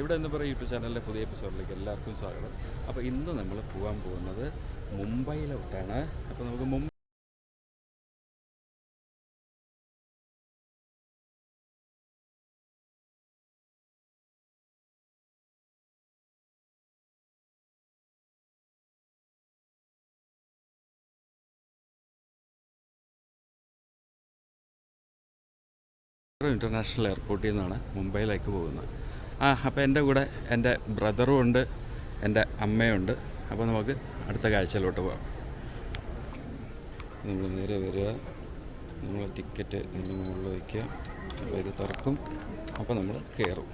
ഇവിടെ എന്ന് പറയും യൂട്യൂബ് ചാനലിന്റെ പുതിയ എപ്പിസോഡിലേക്ക് എല്ലാവർക്കും സ്വാഗതം. അപ്പോൾ ഇന്ന് നമ്മൾ പോകാൻ പോകുന്നത് മുംബൈയിലോട്ടാണ്. അപ്പോൾ നമുക്ക് മുംബൈ ഇന്റർനാഷണൽ എയർപോർട്ടിൽ നിന്നാണ് മുംബൈയിലേക്ക് പോകുന്നത്. ആ അപ്പോൾ എന്റെ കൂടെ എന്റെ ബ്രദറും ഉണ്ട് എന്റെ അമ്മയുണ്ട്. അപ്പോൾ നമുക്ക് അടുത്ത കാഴ്ചയിലോട്ട് പോകാം നമ്മൾ നേരെ വരിക. നമ്മൾ ടിക്കറ്റ് ഇതിന്റെ മുകളിൽ വയ്ക്കുക. അപ്പോൾ ഇത് തുറക്കും. അപ്പോൾ നമ്മൾ കയറും.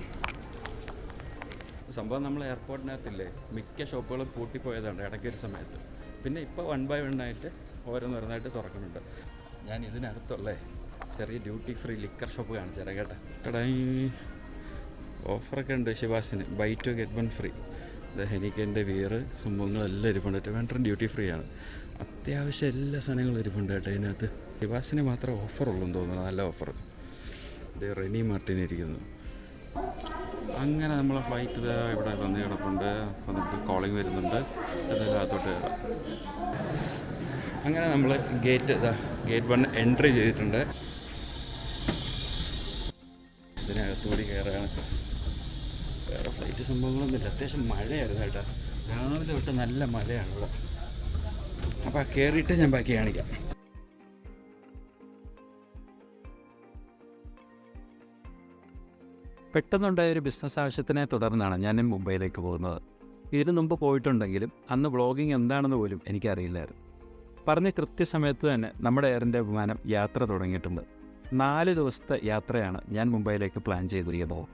സംഭവം നമ്മൾ എയർപോർട്ടിനകത്തില്ലേ മിക്ക ഷോപ്പുകളും പൂട്ടിപ്പോയതാണ് ഇടയ്ക്കൊരു സമയത്ത്. പിന്നെ ഇപ്പോൾ വൺ ബൈ വൺ ആയിട്ട് ഓരോന്നോരോന്നായിട്ട് തുറക്കുന്നുണ്ട്. ഞാൻ ഇതിനകത്തുള്ളേ ചെറിയ ഡ്യൂട്ടി ഫ്രീ ലിക്കർ ഷോപ്പ് കാണിച്ചു തരാം കേട്ടോ ഓഫറൊക്കെ ഉണ്ട് ശിവാസിന് buy two get one free ഹെനിക്കന്റെ വീറ് സംഭവങ്ങളെല്ലാം ഇരിപ്പുണ്ട് വെണ്ടർ ഡ്യൂട്ടി ഫ്രീ ആണ്. അത്യാവശ്യം എല്ലാ സാധനങ്ങളും ഇരിപ്പുണ്ട് കേട്ടോ ഇതിനകത്ത്. ശിവാസിന് മാത്രമേ ഓഫറുള്ളൂ തോന്നുന്നു. നല്ല ഓഫർ ഇത് റെനി മാർട്ടിൻ ഇരിക്കുന്നു. അങ്ങനെ നമ്മളെ ഫ്ലൈറ്റ് ഇവിടെ വന്ന് കിടപ്പുണ്ട്. അപ്പോൾ നമുക്ക് കോളിംഗ് വരുന്നുണ്ട്. അതോട്ട് കയറാം. അങ്ങനെ നമ്മൾ ഗേറ്റ് ഗേറ്റ് വൺ എൻട്രി ചെയ്തിട്ടുണ്ട്. ഇതിനകത്തുകൂടി കയറുകയാണ്. ഫ്ലൈറ്റ് സംഭവങ്ങളൊന്നുമില്ല അത്യാവശ്യം മഴയായിരുന്നു കേട്ടോ. രാവിലെ തൊട്ട് നല്ല മഴയാണ് ഇവിടെ അപ്പോൾ കയറിയിട്ട് ഞാൻ ബാക്കി കാണിക്കാം. പെട്ടെന്നുണ്ടായ ഒരു ബിസിനസ് ആവശ്യത്തിനെ തുടർന്നാണ് ഞാൻ മുംബൈയിലേക്ക് പോകുന്നത്. ഇതിനു മുമ്പ് പോയിട്ടുണ്ടെങ്കിലും അന്ന് വ്ളോഗിങ് എന്താണെന്ന് പോലും എനിക്കറിയില്ലായിരുന്നു. പറഞ്ഞ കൃത്യസമയത്ത് തന്നെ നമ്മുടെ എയറിന്റെ വിമാനം യാത്ര തുടങ്ങിയിട്ടുണ്ട്. നാല് ദിവസത്തെ യാത്രയാണ് ഞാൻ മുംബൈയിലേക്ക് പ്ലാൻ ചെയ്തിരിക്കുന്നത്.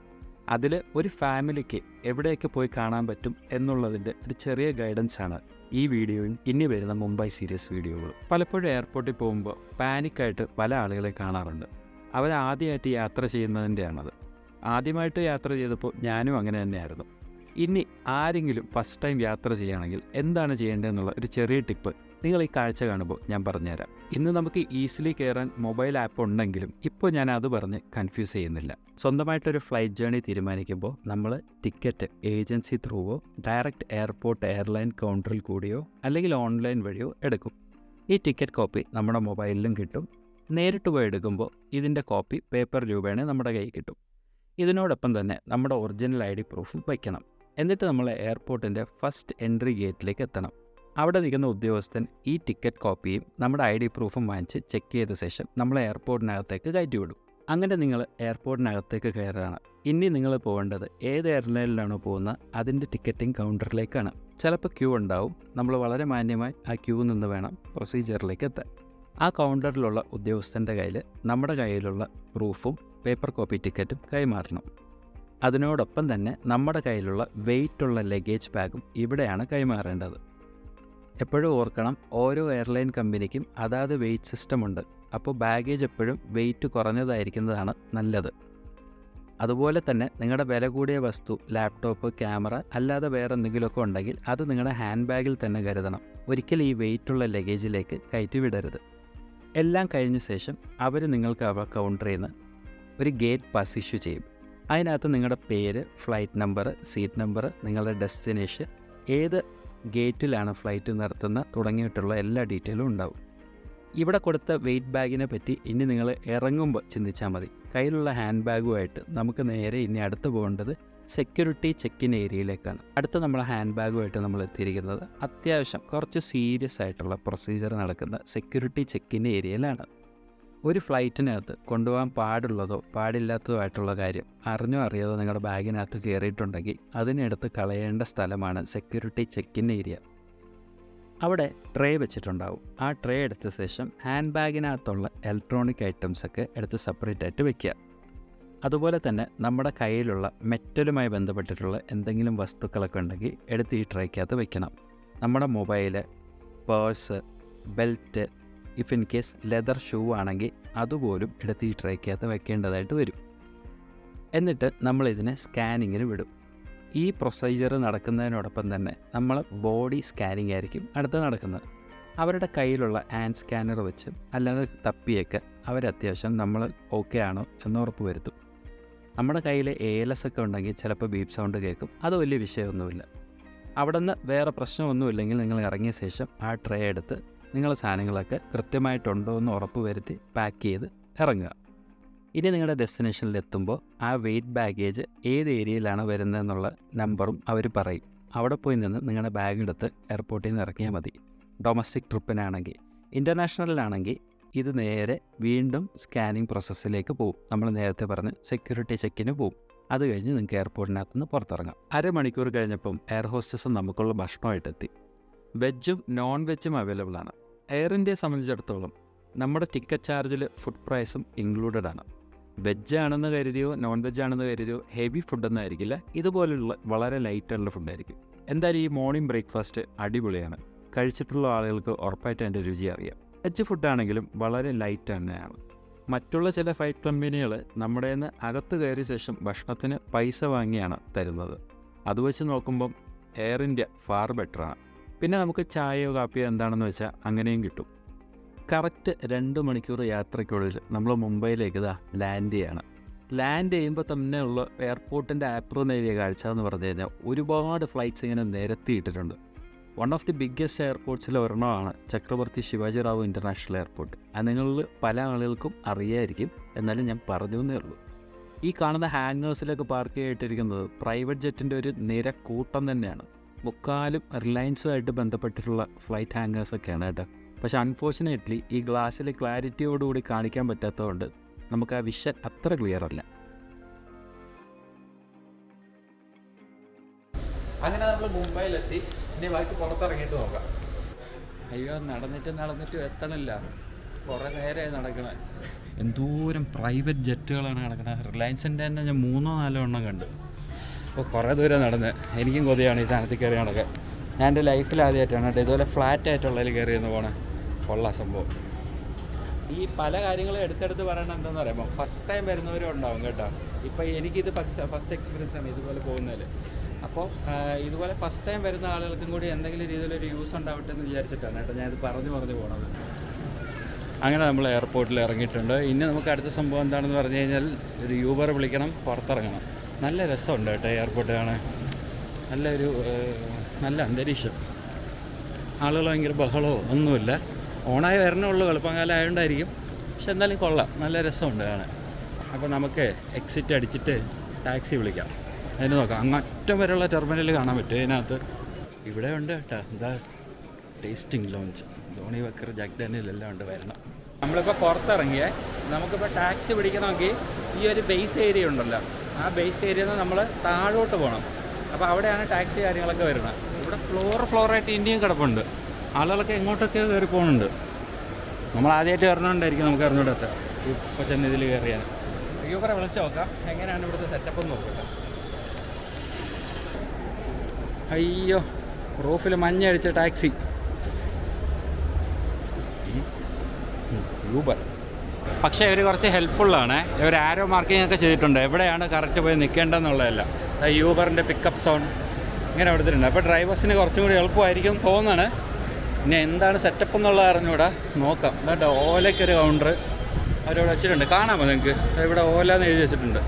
അതിൽ ഒരു ഫാമിലിക്ക് എവിടെയൊക്കെ പോയി കാണാൻ പറ്റും എന്നുള്ളതിന്റെ ഒരു ചെറിയ ഗൈഡൻസ് ആണ് ഈ വീഡിയോയും ഇനി വരുന്ന മുംബൈ സീരീസ് വീഡിയോകൾ. പലപ്പോഴും എയർപോർട്ടിൽ പോകുമ്പോൾ പാനിക്കായിട്ട് പല ആളുകളെ കാണാറുണ്ട്. അവർ ആദ്യമായിട്ട് യാത്ര ചെയ്യുന്നതിന്റെയാണത്. ആദ്യമായിട്ട് യാത്ര ചെയ്തപ്പോൾ ഞാനും അങ്ങനെ തന്നെയായിരുന്നു. ഇനി ആരെങ്കിലും ഫസ്റ്റ് ടൈം യാത്ര ചെയ്യുകയാണെങ്കിൽ എന്താണ് ചെയ്യേണ്ടതെന്നുള്ള ഒരു ചെറിയ ടിപ്പ് നിങ്ങൾ ഈ കാഴ്ച കാണുമ്പോൾ ഞാൻ പറഞ്ഞുതരാം. ഇന്ന് നമുക്ക് ഈസിലി കയറാൻ മൊബൈൽ ആപ്പ് ഉണ്ടെങ്കിലും ഇപ്പോൾ ഞാൻ അത് പറഞ്ഞ് കൺഫ്യൂസ് ചെയ്യുന്നില്ല. സ്വന്തമായിട്ടൊരു ഫ്ലൈറ്റ് ജേണി തീരുമാനിക്കുമ്പോൾ നമ്മൾ ടിക്കറ്റ് ഏജൻസി ത്രൂവോ ഡയറക്റ്റ് എയർപോർട്ട് എയർലൈൻ കൗണ്ടറിൽ കൂടിയോ അല്ലെങ്കിൽ ഓൺലൈൻ വഴിയോ എടുക്കും. ഈ ടിക്കറ്റ് കോപ്പി നമ്മുടെ മൊബൈലിലും കിട്ടും. നേരിട്ട് പോയി എടുക്കുമ്പോൾ ഇതിന്റെ കോപ്പി പേപ്പർ രൂപേണ നമ്മുടെ കയ്യിൽ കിട്ടും. ഇതിനോടൊപ്പം തന്നെ നമ്മുടെ ഒറിജിനൽ ഐ ഡി പ്രൂഫും വയ്ക്കണം. എന്നിട്ട് നമ്മൾ എയർപോർട്ടിന്റെ ഫസ്റ്റ് എൻട്രി ഗേറ്റിലേക്ക് എത്തണം. അവിടെ നിൽക്കുന്ന ഉദ്യോഗസ്ഥൻ ഈ ടിക്കറ്റ് കോപ്പിയും നമ്മുടെ ഐ ഡി പ്രൂഫും വാങ്ങിച്ച് ചെക്ക് ചെയ്ത ശേഷം നമ്മളെ എയർപോർട്ടിനകത്തേക്ക് കയറ്റി വിടും. അങ്ങനെ നിങ്ങൾ എയർപോർട്ടിനകത്തേക്ക് കയറുകയാണ്. ഇനി നിങ്ങൾ പോകേണ്ടത് ഏത് എയർലൈനിലാണോ പോകുന്നത് അതിന്റെ ടിക്കറ്റിംഗ് കൗണ്ടറിലേക്കാണ് ചിലപ്പോൾ ക്യൂ ഉണ്ടാവും. നമ്മൾ വളരെ മാന്യമായി ആ ക്യൂ നിന്ന് വേണം പ്രൊസീജിയറിലേക്ക് എത്താൻ. ആ കൗണ്ടറിലുള്ള ഉദ്യോഗസ്ഥന്റെ കയ്യിൽ നമ്മുടെ കയ്യിലുള്ള പ്രൂഫും പേപ്പർ കോപ്പി ടിക്കറ്റും കൈമാറണം. അതിനോടൊപ്പം തന്നെ നമ്മുടെ കയ്യിലുള്ള വെയിറ്റുള്ള ലഗേജ് ബാഗും ഇവിടെയാണ് കൈമാറേണ്ടത്. എപ്പോഴും ഓർക്കണം ഓരോ എയർലൈൻ കമ്പനിക്കും അതാത് വെയിറ്റ് സിസ്റ്റം ഉണ്ട്. അപ്പോൾ ബാഗേജ് എപ്പോഴും വെയിറ്റ് കുറഞ്ഞതായിരിക്കുന്നതാണ് നല്ലത്. അതുപോലെ തന്നെ നിങ്ങളുടെ വില കൂടിയ വസ്തു ലാപ്ടോപ്പ് ക്യാമറ അല്ലാതെ വേറെ എന്തെങ്കിലുമൊക്കെ ഉണ്ടെങ്കിൽ അത് നിങ്ങളുടെ ഹാൻഡ് ബാഗിൽ തന്നെ കരുതണം. ഒരിക്കലും ഈ വെയിറ്റുള്ള ലഗേജിലേക്ക് കയറ്റി വിടരുത്. എല്ലാം കഴിഞ്ഞ ശേഷം അവർ നിങ്ങൾക്ക് അവ കൗണ്ടറിൽ നിന്ന് ഒരു ഗേറ്റ് പാസ് ഇഷ്യൂ ചെയ്യും. അതിനകത്ത് നിങ്ങളുടെ പേര് ഫ്ലൈറ്റ് നമ്പർ സീറ്റ് നമ്പർ നിങ്ങളുടെ ഡെസ്റ്റിനേഷൻ ഏത് ഗേറ്റിലാണ് ഫ്ലൈറ്റ് നടത്തുന്ന തുടങ്ങിയിട്ടുള്ള എല്ലാ ഡീറ്റെയിലും ഉണ്ടാവും. ഇവിടെ കൊടുത്ത വെയിറ്റ് ബാഗിനെ പറ്റി ഇനി നിങ്ങൾ ഇറങ്ങുമ്പോൾ ചിന്തിച്ചാൽ മതി. കയ്യിലുള്ള ഹാൻഡ് ബാഗുമായിട്ട് നമുക്ക് നേരെ ഇനി അടുത്ത് പോകേണ്ടത് സെക്യൂരിറ്റി ചെക്ക് ഇൻ ഏരിയയിലേക്കാണ്. അടുത്ത് നമ്മൾ ഹാൻഡ് ബാഗുമായിട്ട് നമ്മൾ എത്തിയിരിക്കുന്നത് അത്യാവശ്യം കുറച്ച് സീരിയസ് ആയിട്ടുള്ള പ്രൊസീജിയർ നടക്കുന്ന സെക്യൂരിറ്റി ചെക്ക് ഇൻ ഏരിയയിലാണ്. ഒരു ഫ്ലൈറ്റിനകത്ത് കൊണ്ടുപോകാൻ പാടുള്ളതോ പാടില്ലാത്തതോ ആയിട്ടുള്ള കാര്യം അറിഞ്ഞോ അറിയാതോ നിങ്ങളുടെ ബാഗിനകത്ത് കയറിയിട്ടുണ്ടെങ്കിൽ അതിനെടുത്ത് കളയേണ്ട സ്ഥലമാണ് സെക്യൂരിറ്റി ചെക്ക് ഇൻ ഏരിയ. അവിടെ ട്രേ വെച്ചിട്ടുണ്ടാവും. ആ ട്രേ എടുത്ത ശേഷം ഹാൻഡ് ബാഗിനകത്തുള്ള ഇലക്ട്രോണിക് ഐറ്റംസൊക്കെ എടുത്ത് സെപ്പറേറ്റ് ആയിട്ട് വെക്കുക. അതുപോലെ തന്നെ നമ്മുടെ കയ്യിലുള്ള മെറ്റലുമായി ബന്ധപ്പെട്ടിട്ടുള്ള എന്തെങ്കിലും വസ്തുക്കളൊക്കെ ഉണ്ടെങ്കിൽ എടുത്ത് ഈ ട്രേക്കകത്ത് വെക്കണം. നമ്മുടെ mobile purse belt if in case leather shoe ആണെങ്കിൽ അതുപോലും എടുത്ത് ഈ ട്രേക്കകത്ത് വെക്കേണ്ടതായിട്ട് വരും. എന്നിട്ട് നമ്മൾ ഇതിനെ സ്കാനിങ്ങിന് വിടും. ഈ പ്രൊസീജിയർ നടക്കുന്നതിനോടൊപ്പം തന്നെ നമ്മൾ ബോഡി സ്കാനിങ് ആയിരിക്കും അടുത്ത് നടക്കുന്നത്. അവരുടെ കയ്യിലുള്ള ഹാൻഡ് സ്കാനർ വെച്ച് അല്ലാതെ തപ്പിയൊക്കെ അവരത്യാവശ്യം നമ്മൾ ഓക്കെ ആണോ എന്ന് ഉറപ്പ് വരുത്തും. നമ്മുടെ കയ്യിൽ ALS ഒക്കെ ഉണ്ടെങ്കിൽ ചിലപ്പോൾ ബീപ് സൗണ്ട് കേൾക്കും. അത് വലിയ വിഷയമൊന്നുമില്ല. അവിടെ നിന്ന് വേറെ പ്രശ്നമൊന്നുമില്ലെങ്കിൽ നിങ്ങൾ ഇറങ്ങിയ ശേഷം ആ ട്രേ എടുത്ത് നിങ്ങൾ സാധനങ്ങളൊക്കെ കൃത്യമായിട്ടുണ്ടോ എന്ന് ഉറപ്പ് വരുത്തി പാക്ക് ചെയ്ത് ഇറങ്ങുക. ഇനി നിങ്ങളുടെ ഡെസ്റ്റിനേഷനിൽ എത്തുമ്പോൾ ആ വെയിറ്റ് ബാഗേജ് ഏത് ഏരിയയിലാണ് വരുന്നതെന്നുള്ള നമ്പറും അവർ പറയും. അവിടെ പോയി നിന്ന് നിങ്ങളുടെ ബാഗ് എടുത്ത് എയർപോർട്ടിൽ നിന്ന് ഇറങ്ങിയാൽ മതി. ഡൊമസ്റ്റിക് ട്രിപ്പിനാണെങ്കിൽ ഇന്റർനാഷണലിലാണെങ്കിൽ ഇത് നേരെ വീണ്ടും സ്കാനിങ് പ്രോസസ്സിലേക്ക് പോകും നമ്മൾ നേരത്തെ പറഞ്ഞ് സെക്യൂരിറ്റി ചെക്കിന് പോകും അത് കഴിഞ്ഞ് നിങ്ങൾക്ക് എയർപോർട്ടിനകത്ത് നിന്ന് പുറത്തിറങ്ങാം. അരമണിക്കൂർ കഴിഞ്ഞപ്പം എയർ ഹോസ്റ്റസ് നമുക്കുള്ള ഭക്ഷണമായിട്ടെത്തി വെജും നോൺ വെജും അവൈലബിൾ ആണ് എയർ ഇന്ത്യയെ സംബന്ധിച്ചിടത്തോളം നമ്മുടെ ടിക്കറ്റ് ചാർജിൽ ഫുഡ് പ്രൈസും ഇൻക്ലൂഡഡ് ആണ്. വെജ് ആണെന്ന് കരുതിയോ നോൺ വെജ് ആണെന്ന് കരുതിയോ ഹെവി ഫുഡൊന്നും ആയിരിക്കില്ല. ഇതുപോലുള്ള വളരെ ലൈറ്റായിട്ടുള്ള ഫുഡായിരിക്കും എന്തായാലും ഈ മോർണിംഗ് ബ്രേക്ക്ഫാസ്റ്റ് അടിപൊളിയാണ്. കഴിച്ചിട്ടുള്ള ആളുകൾക്ക് ഉറപ്പായിട്ട് അതിന്റെ രുചി അറിയാം. വെജ് ഫുഡാണെങ്കിലും വളരെ ലൈറ്റ് തന്നെയാണ്. മറ്റുള്ള ചില ഫ്ലൈറ്റ് കമ്പനികൾ നമ്മുടെ നിന്ന് അകത്ത് കയറിയ ശേഷം ഭക്ഷണത്തിന് പൈസ വാങ്ങിയാണ് തരുന്നത്. അത് വെച്ച് നോക്കുമ്പം എയർ ഇന്ത്യ ഫാർ ബെറ്ററാണ് പിന്നെ നമുക്ക് ചായയോ കാപ്പിയോ എന്താണെന്ന് വെച്ചാൽ അങ്ങനെയും കിട്ടും. കറക്റ്റ് രണ്ട് മണിക്കൂർ യാത്രയ്ക്കുള്ളിൽ നമ്മൾ മുംബൈയിലേക്ക് ഇതാ ലാൻഡ് ചെയ്യാണ്. ലാൻഡ് ചെയ്യുമ്പോൾ തന്നെ ഉള്ള എയർപോർട്ടിന്റെ ആപ്രൺ ഏരിയ കാഴ്ച എന്ന് പറഞ്ഞു കഴിഞ്ഞാൽ ഒരുപാട് ഫ്ലൈറ്റ്സ് ഇങ്ങനെ നിരത്തിയിട്ടിട്ടുണ്ട് വൺ ഓഫ് ദി ബിഗ്ഗസ്റ്റ് എയർപോർട്ട്സിൽ ഒരെണ്ണമാണ് ചക്രവർത്തി ശിവാജി റാവു ഇന്റർനാഷണൽ എയർപോർട്ട് അത് നിങ്ങളിൽ പല ആളുകൾക്കും അറിയായിരിക്കും എന്നാലും ഞാൻ പറഞ്ഞു എന്നേ ഉള്ളൂ. ഈ കാണുന്ന ഹാങ്ങേഴ്സിലൊക്കെ പാർക്ക് ചെയ്തിട്ടിരിക്കുന്നത് പ്രൈവറ്റ് ജെറ്റിന്റെ ഒരു നിര കൂട്ടം തന്നെയാണ്. മുക്കാലും റിലയൻസുമായിട്ട് ബന്ധപ്പെട്ടിട്ടുള്ള ഫ്ലൈറ്റ് ഹാങ്ങേഴ്സൊക്കെയാണ് കേട്ടോ. പക്ഷെ അൺഫോർച്ചുനേറ്റ്ലി ഈ ഗ്ലാസ്സിൽ ക്ലാരിറ്റിയോടുകൂടി കാണിക്കാൻ പറ്റാത്തതുകൊണ്ട് നമുക്ക് ആ വിഷൻ അത്ര ക്ലിയർ അല്ല അങ്ങനെ നമ്മൾ മുംബൈയിലെത്തി. ഇനി ബാക്കി പുറത്തിറങ്ങിയിട്ട് നോക്കാം. അയ്യോ നടന്നിട്ട് നടന്നിട്ട് എത്തണില്ല. കുറേ നേരമായി നടക്കണേ. എന്തോരം പ്രൈവറ്റ് ജെറ്റുകളാണ് നടക്കുന്നത് റിലയൻസിന്റെ തന്നെ ഞാൻ മൂന്നോ നാലോ എണ്ണം കണ്ടു. അപ്പോൾ കുറേ ദൂരം നടന്ന്. എനിക്കും കൊതിയാണ് ഈ സാധനത്തിൽ കയറി നടക്കുക ഞാൻ എന്റെ ലൈഫിൽ ആദ്യമായിട്ടാണ് കേട്ടോ ഇതുപോലെ ഫ്ലാറ്റ് ആയിട്ടുള്ളതിൽ എന്ന് പോണേ. കൊള്ളാ സംഭവം. ഈ പല കാര്യങ്ങളും എടുത്തെടുത്ത് പറയണത് എന്താണെന്ന് പറയുമ്പോൾ ഫസ്റ്റ് ടൈം വരുന്നവരും ഉണ്ടാവും കേട്ടോ. ഇപ്പോൾ എനിക്കിത് ഫസ്റ്റ് ഫസ്റ്റ് എക്സ്പീരിയൻസ് ആണ് ഇതുപോലെ പോകുന്നതിൽ അപ്പോൾ ഇതുപോലെ ഫസ്റ്റ് ടൈം വരുന്ന ആളുകൾക്കും കൂടി എന്തെങ്കിലും രീതിയിലൊരു യൂസ് ഉണ്ടാവട്ടെ എന്ന് വിചാരിച്ചിട്ടാണ് കേട്ടോ ഞാനിത് പറഞ്ഞു പറഞ്ഞു പോണത്. അങ്ങനെ നമ്മൾ എയർപോർട്ടിൽ ഇറങ്ങിയിട്ടുണ്ട്. ഇനി നമുക്ക് അടുത്ത സംഭവം എന്താണെന്ന് പറഞ്ഞു കഴിഞ്ഞാൽ ഒരു യൂബർ വിളിക്കണം പുറത്തിറങ്ങണം. നല്ല രസമുണ്ട് കേട്ടോ എയർപോർട്ട് കാണാൻ. നല്ലൊരു നല്ല അന്തരീക്ഷം. ആളുകൾ ഭയങ്കര ബഹളമോ? ഒന്നുമില്ല. ഓണായി വരണുള്ളൂ എളുപ്പകാലം ആയതുകൊണ്ടായിരിക്കും പക്ഷെ എന്തായാലും കൊള്ളാം. നല്ല രസമുണ്ട് കാണാൻ. അപ്പോൾ നമുക്ക് എക്സിറ്റ് അടിച്ചിട്ട് ടാക്സി വിളിക്കാം. അതിന് നോക്കാം. അങ്ങ് അറ്റം വരെയുള്ള ടെർമിനൽ കാണാൻ പറ്റും ഇതിനകത്ത്? ഇവിടെ ഉണ്ട് കേട്ടോ. എന്താ tasting lounge Johnnie Walker Jack Daniel ഉണ്ട് വരണം. നമ്മളിപ്പോൾ പുറത്തിറങ്ങിയേ. നമുക്കിപ്പോൾ ടാക്സി പിടിക്കണമെങ്കിൽ ഈ ഒരു ബേസ് ഏരിയ ഉണ്ടല്ലോ. ആ ബേസ് നിന്ന് നമ്മൾ താഴോട്ട് പോകണം അപ്പോൾ അവിടെയാണ് ടാക്സി കാര്യങ്ങളൊക്കെ വരുന്നത്. ഇവിടെ ഫ്ലോർ ഫ്ലോറായിട്ട് ഇന്ത്യയും കിടപ്പുണ്ട്. ആളുകളൊക്കെ എങ്ങോട്ടൊക്കെ കയറി പോകുന്നുണ്ട് നമ്മൾ ആദ്യമായിട്ട് കയറണോണ്ടായിരിക്കും നമുക്ക് അറിഞ്ഞൂടത്തെ ഇപ്പോൾ ചെന്ന് ഇതിൽ കയറിയാൽ യൂബറെ വിളിച്ച് നോക്കാം. എങ്ങനെയാണ് ഇവിടുത്തെ സെറ്റപ്പ് എന്ന് നോക്കട്ടെ അയ്യോ റൂഫിൽ മഞ്ഞ അടിച്ച ടാക്സി യൂബർ പക്ഷേ ഇവർ കുറച്ച് ഹെൽപ്ഫുള്ളാണ് ഇവർ ആരോ മാർക്കിംഗ് ഒക്കെ ചെയ്തിട്ടുണ്ട്. എവിടെയാണ് കറക്റ്റ് പോയി നിൽക്കേണ്ടതെന്നുള്ളതല്ല യൂബറിന്റെ പിക്കപ്പ് സോൺ ഇങ്ങനെ കൊടുത്തിട്ടുണ്ട്. അപ്പോൾ ഡ്രൈവേഴ്സിന് കുറച്ചും കൂടി എളുപ്പമായിരിക്കും തോന്നാണ്. ഇനി എന്താണ് സെറ്റപ്പ് എന്നുള്ളത് അറിഞ്ഞൂടാ. നോക്കാം. എന്നിട്ട് ഓലയ്ക്കൊരു കൗണ്ടർ അവരവിടെ വെച്ചിട്ടുണ്ട്. കാണാമോ നിങ്ങൾക്ക് ഇവിടെ ഓല എന്ന് എഴുതി വെച്ചിട്ടുണ്ട്.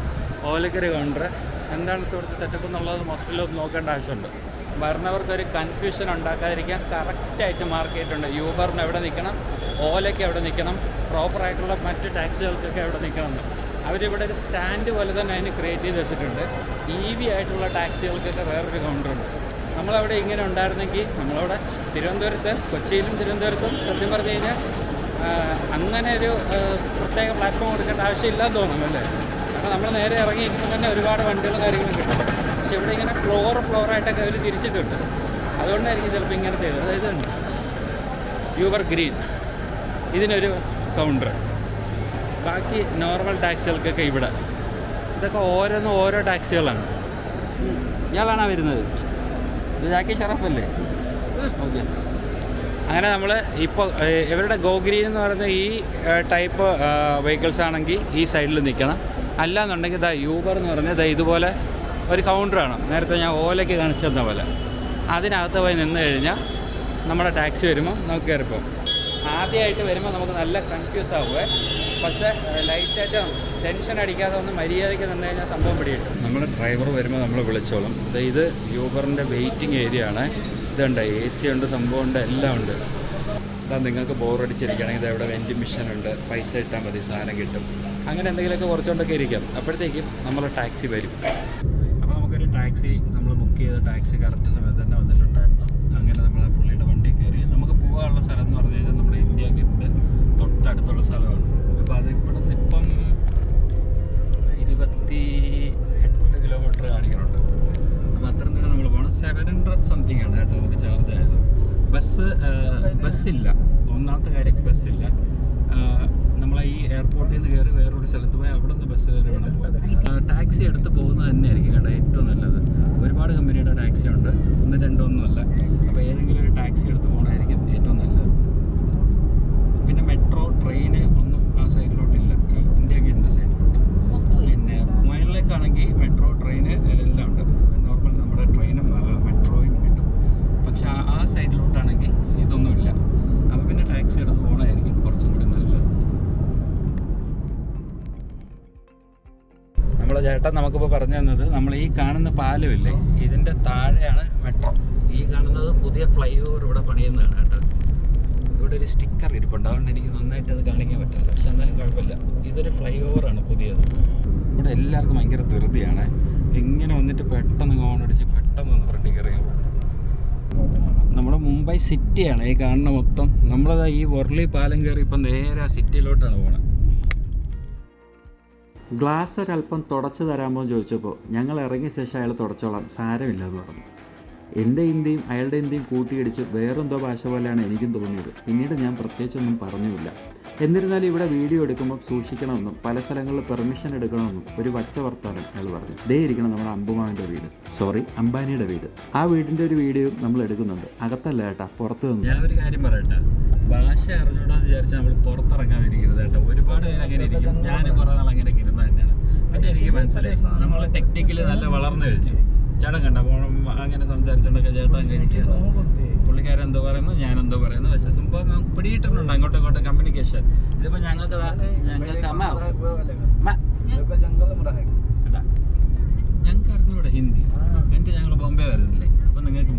ഓലയ്ക്കൊരു കൗണ്ടർ എന്താണ് ഇവിടുത്തെ സെറ്റപ്പ് എന്നുള്ളത് മൊത്തത്തിലൊന്ന് നോക്കേണ്ട ആവശ്യമുണ്ട്. വരുന്നവർക്കൊരു കൺഫ്യൂഷൻ ഉണ്ടാക്കാതിരിക്കാൻ കറക്റ്റായിട്ട് മാർക്ക് ചെയ്തിട്ടുണ്ട്. യൂബറിന് എവിടെ നിൽക്കണം? ഓലയ്ക്ക് എവിടെ നിൽക്കണം? പ്രോപ്പറായിട്ടുള്ള മറ്റ് ടാക്സികൾക്കൊക്കെ എവിടെ നിൽക്കണം എന്ന് അവരിവിടെ ഒരു സ്റ്റാൻഡ് പോലെ തന്നെ അതിന് ക്രിയേറ്റ് ചെയ്ത് വെച്ചിട്ടുണ്ട്. ഇ വി ആയിട്ടുള്ള ടാക്സികൾക്കൊക്കെ വേറൊരു കൗണ്ടറുണ്ട് നമ്മളവിടെ ഇങ്ങനെ ഉണ്ടായിരുന്നെങ്കിൽ നമ്മളവിടെ തിരുവനന്തപുരത്ത് കൊച്ചിയിലും തിരുവനന്തപുരത്തും സത്യം പറഞ്ഞു കഴിഞ്ഞാൽ അങ്ങനെ ഒരു പ്രത്യേക പ്ലാറ്റ്ഫോം കൊടുക്കേണ്ട ആവശ്യമില്ലാന്ന് തോന്നുന്നു അല്ലേ? കാരണം നമ്മൾ നേരെ ഇറങ്ങിയിരിക്കുമ്പോൾ തന്നെ ഒരുപാട് വണ്ടികളും കാര്യങ്ങളും കിട്ടും. പക്ഷെ ഇവിടെ ഇങ്ങനെ ഫ്ലോർ ഫ്ലോർ ആയിട്ടൊക്കെ അവർ തിരിച്ചിട്ടുണ്ട്. അതുകൊണ്ടായിരിക്കും ചിലപ്പോൾ ഇങ്ങനെ തരും അതായത് യൂബർ ഗ്രീൻ. ഇതിനൊരു കൗണ്ടർ ബാക്കി നോർമൽ ടാക്സികൾക്കൊക്കെ ഇവിടെ. ഇതൊക്കെ ഓരോന്നും ഓരോ ടാക്സികളാണ് ഇയാളാണോ വരുന്നത്? ജാക്കി ഷറഫല്ലേ ഓക്കെ. അങ്ങനെ നമ്മൾ ഇപ്പോൾ ഇവരുടെ ഗോഗ്രീൻ എന്ന് പറയുന്ന ഈ ടൈപ്പ് വെഹിക്കിൾസ് ആണെങ്കിൽ ഈ സൈഡിൽ നിൽക്കണം അല്ല എന്നുണ്ടെങ്കിൽ ഇതാ യൂബർ എന്ന് പറഞ്ഞാൽ ഇതാ ഇതുപോലെ ഒരു കൗണ്ടറാണ് നേരത്തെ ഞാൻ ഓലയ്ക്ക് കാണിച്ചു തന്ന പോലെ. അതിനകത്ത് പോയി നിന്ന് കഴിഞ്ഞാൽ നമ്മുടെ ടാക്സി വരുമ്പോൾ നമുക്ക് കയറിപ്പോൾ ആദ്യമായിട്ട് വരുമ്പോൾ നമുക്ക് നല്ല കൺഫ്യൂസ് ആവുക പക്ഷേ ലൈറ്റായിട്ട് ടെൻഷൻ അടിക്കാതെ ഒന്ന് മര്യാദയ്ക്ക് നിന്ന് കഴിഞ്ഞാൽ സംഭവം പിടികിട്ടും. നമ്മുടെ ഡ്രൈവർ വരുമ്പോൾ നമ്മൾ വിളിച്ചോളും. ഇത് യൂബറിന്റെ വെയിറ്റിംഗ് ഏരിയ ആണ്. ഇതുണ്ട് എ സി ഉണ്ട് സംഭവം ഉണ്ട് എല്ലാം ഉണ്ട്. ഇതാ നിങ്ങൾക്ക് ബോറടിച്ചിരിക്കുകയാണെങ്കിൽ ഇത് എവിടെ വെന്റിംഗ് മെഷീൻ ഉണ്ട്. പൈസ ഇട്ടാൽ മതി സാധനം കിട്ടും. അങ്ങനെ എന്തെങ്കിലുമൊക്കെ കുറച്ചുകൊണ്ടൊക്കെ ഇരിക്കാം. അപ്പോഴത്തേക്കും നമ്മൾ ടാക്സി വരും. ടാക്സി നമ്മൾ ബുക്ക് ചെയ്ത ടാക്സി കറക്റ്റ് സമയത്ത് തന്നെ വന്നിട്ടുണ്ടായിരുന്നു. അങ്ങനെ നമ്മൾ പുള്ളിയുടെ വണ്ടി കയറി. നമുക്ക് പോകാനുള്ള സ്ഥലം എന്ന് പറഞ്ഞു കഴിഞ്ഞാൽ നമ്മുടെ ഇന്ത്യ ഗേറ്റിന്റെ തൊട്ടടുത്തുള്ള സ്ഥലമാണ്. അപ്പോൾ അത് ഇവിടെ നിന്ന് ഇപ്പം ഇരുപത്തി എട്ട് കിലോമീറ്റർ കാണിക്കുന്നുണ്ട്. അപ്പോൾ അത്ര നേരം നമ്മൾ പോകണം സെവൻ ഹൺഡ്രഡ് സംതിങ് ആണ് കേട്ടോ നമുക്ക് ചാർജ് ആയത്. ബസ് ബസ്സില്ല. ഒന്നാമത്തെ കാര്യം ബസ്സില്ല. നമ്മൾ ഈ എയർപോർട്ടിൽ നിന്ന് കയറി വേറൊരു സ്ഥലത്ത് പോയി അവിടെ നിന്ന് ബസ് കയറി വേണം പോകാൻ ടാക്സി എടുത്ത് പോകുന്നത് തന്നെയായിരിക്കും കേട്ടോ ഏറ്റവും നല്ലത്. ഒരുപാട് കമ്പനിയുടെ ടാക്സി ഉണ്ട്. ഒന്ന് രണ്ടോ രണ്ടൊന്നുമല്ല. അപ്പോൾ ഏതെങ്കിലും ഒരു ടാക്സി എടുത്ത് പോകണമായിരിക്കും ഏറ്റവും നല്ലത് പിന്നെ മെട്രോ ട്രെയിന് ഒന്നും ആ സൈഡിലോട്ടില്ല ഈ ഇന്ത്യ ഗേറ്റിന്റെ സൈഡിലോട്ട് പിന്നെ മുകളിലേക്കാണെങ്കിൽ മെട്രോ ട്രെയിന് എല്ലാം ഉണ്ട് നോർമൽ നമ്മുടെ ട്രെയിനും ആ, മെട്രോയും കിട്ടും പക്ഷെ ആ- ആ സൈഡിലോട്ടാണെങ്കിൽ ഇതൊന്നുമില്ല അപ്പോൾ പിന്നെ ടാക്സി എടുത്ത് പോകണമായിരിക്കും കുറച്ചും കൂടി നല്ലത് നമ്മളെ ചേട്ടൻ നമുക്കിപ്പോൾ പറഞ്ഞു തന്നത് നമ്മൾ ഈ കാണുന്ന പാലമില്ലേ ഇതിന്റെ താഴെയാണ് മെട്രോ. ഈ കാണുന്നത് പുതിയ ഫ്ലൈ ഓവർ ഇവിടെ പണിയുന്നതാണ് കേട്ടോ. ഇവിടെ ഒരു സ്റ്റിക്കർ ഇരിപ്പുണ്ട്. അതുകൊണ്ട് എനിക്ക് നന്നായിട്ട് അത് കാണിക്കാൻ പറ്റില്ല. പക്ഷെ എന്നാലും കുഴപ്പമില്ല. ഇതൊരു ഫ്ലൈ ഓവറാണ് പുതിയത്. ഇവിടെ എല്ലാവർക്കും ഭയങ്കര ധൃതിയാണ്. ഇങ്ങനെ വന്നിട്ട് പെട്ടെന്ന് ഹോണടിച്ച് പെട്ടെന്ന് ഒന്ന് ഫ്രണ്ടിൽ കയറിയാൽ നമ്മുടെ മുംബൈ സിറ്റിയാണ് ഈ കാണുന്ന മൊത്തം. നമ്മളത് ഈ വർളി പാലം കയറി ഇപ്പം നേരെ ആ സിറ്റിയിലോട്ടാണ് പോണത്. ഗ്ലാസ് ഒരല്പം തുടച്ചു തരാമോ എന്ന് ചോദിച്ചപ്പോൾ ഞങ്ങൾ ഇറങ്ങിയ ശേഷം അയാൾ തുടച്ചോളാം സാരമില്ല എന്ന് പറഞ്ഞു. എന്റെ ഇന്ത്യയും അയാളുടെ ഇന്ത്യയും കൂട്ടിയിടിച്ച് വേറെന്തോ ഭാഷ പോലെയാണ് എനിക്കും തോന്നിയത്. പിന്നീട് ഞാൻ പ്രത്യേകിച്ചൊന്നും പറഞ്ഞുമില്ല. എന്നിരുന്നാലും ഇവിടെ വീഡിയോ എടുക്കുമ്പോൾ സൂക്ഷിക്കണമെന്നും പല സ്ഥലങ്ങളിൽ പെർമിഷൻ എടുക്കണമെന്നും ഒരു വച്ച വർത്താനം അയാൾ പറഞ്ഞു. ദേ ഇരിക്കണം നമ്മുടെ അമ്പുമാവിന്റെ വീട്. സോറി അംബാനിയുടെ വീട്. ആ വീടിന്റെ ഒരു വീഡിയോ നമ്മൾ എടുക്കുന്നുണ്ട്. അകത്തല്ല കേട്ടാ പുറത്ത് നിന്ന്. ഞാൻ ഒരു കാര്യം പറയട്ടെ? ഭാഷ അറിഞ്ഞൂടാന്ന് വിചാരിച്ചാൽ നമ്മൾ പുറത്തിറങ്ങാതിരിക്കരുത് കേട്ടോ. ഒരുപാട് പേര് അങ്ങനെ ഇരിക്കും. ഞാൻ കുറെ നാൾ അങ്ങനെ ഇരുന്നത് തന്നെയാണ്. പിന്നെ എനിക്ക് മനസ്സിലായി നമ്മൾ ടെക്നിക്കലി നല്ല വളർന്നു കഴിഞ്ഞു. ചേട്ടൻ കണ്ട? അങ്ങനെ സംസാരിച്ചോണ്ടൊക്കെ ചേട്ടൻ അങ്ങനെ ഇരിക്കുകയാണ്. പുള്ളിക്കാരൻ എന്തോ പറയുന്നു ഞാൻ എന്തോ പറയുന്നു. പക്ഷെ സംഭവം പിടിയിട്ടുണ്ട് അങ്ങോട്ടും ഇങ്ങോട്ടും കമ്മ്യൂണിക്കേഷൻ ഇതിപ്പോ ഞങ്ങൾക്ക് ഞങ്ങൾക്ക് അമ്മ. ഞങ്ങൾക്ക് അറിഞ്ഞൂടെ ഹിന്ദി. എന്നിട്ട് ഞങ്ങൾ ബോംബെ വരുന്നില്ലേ അപ്പൊ നിങ്ങൾക്ക്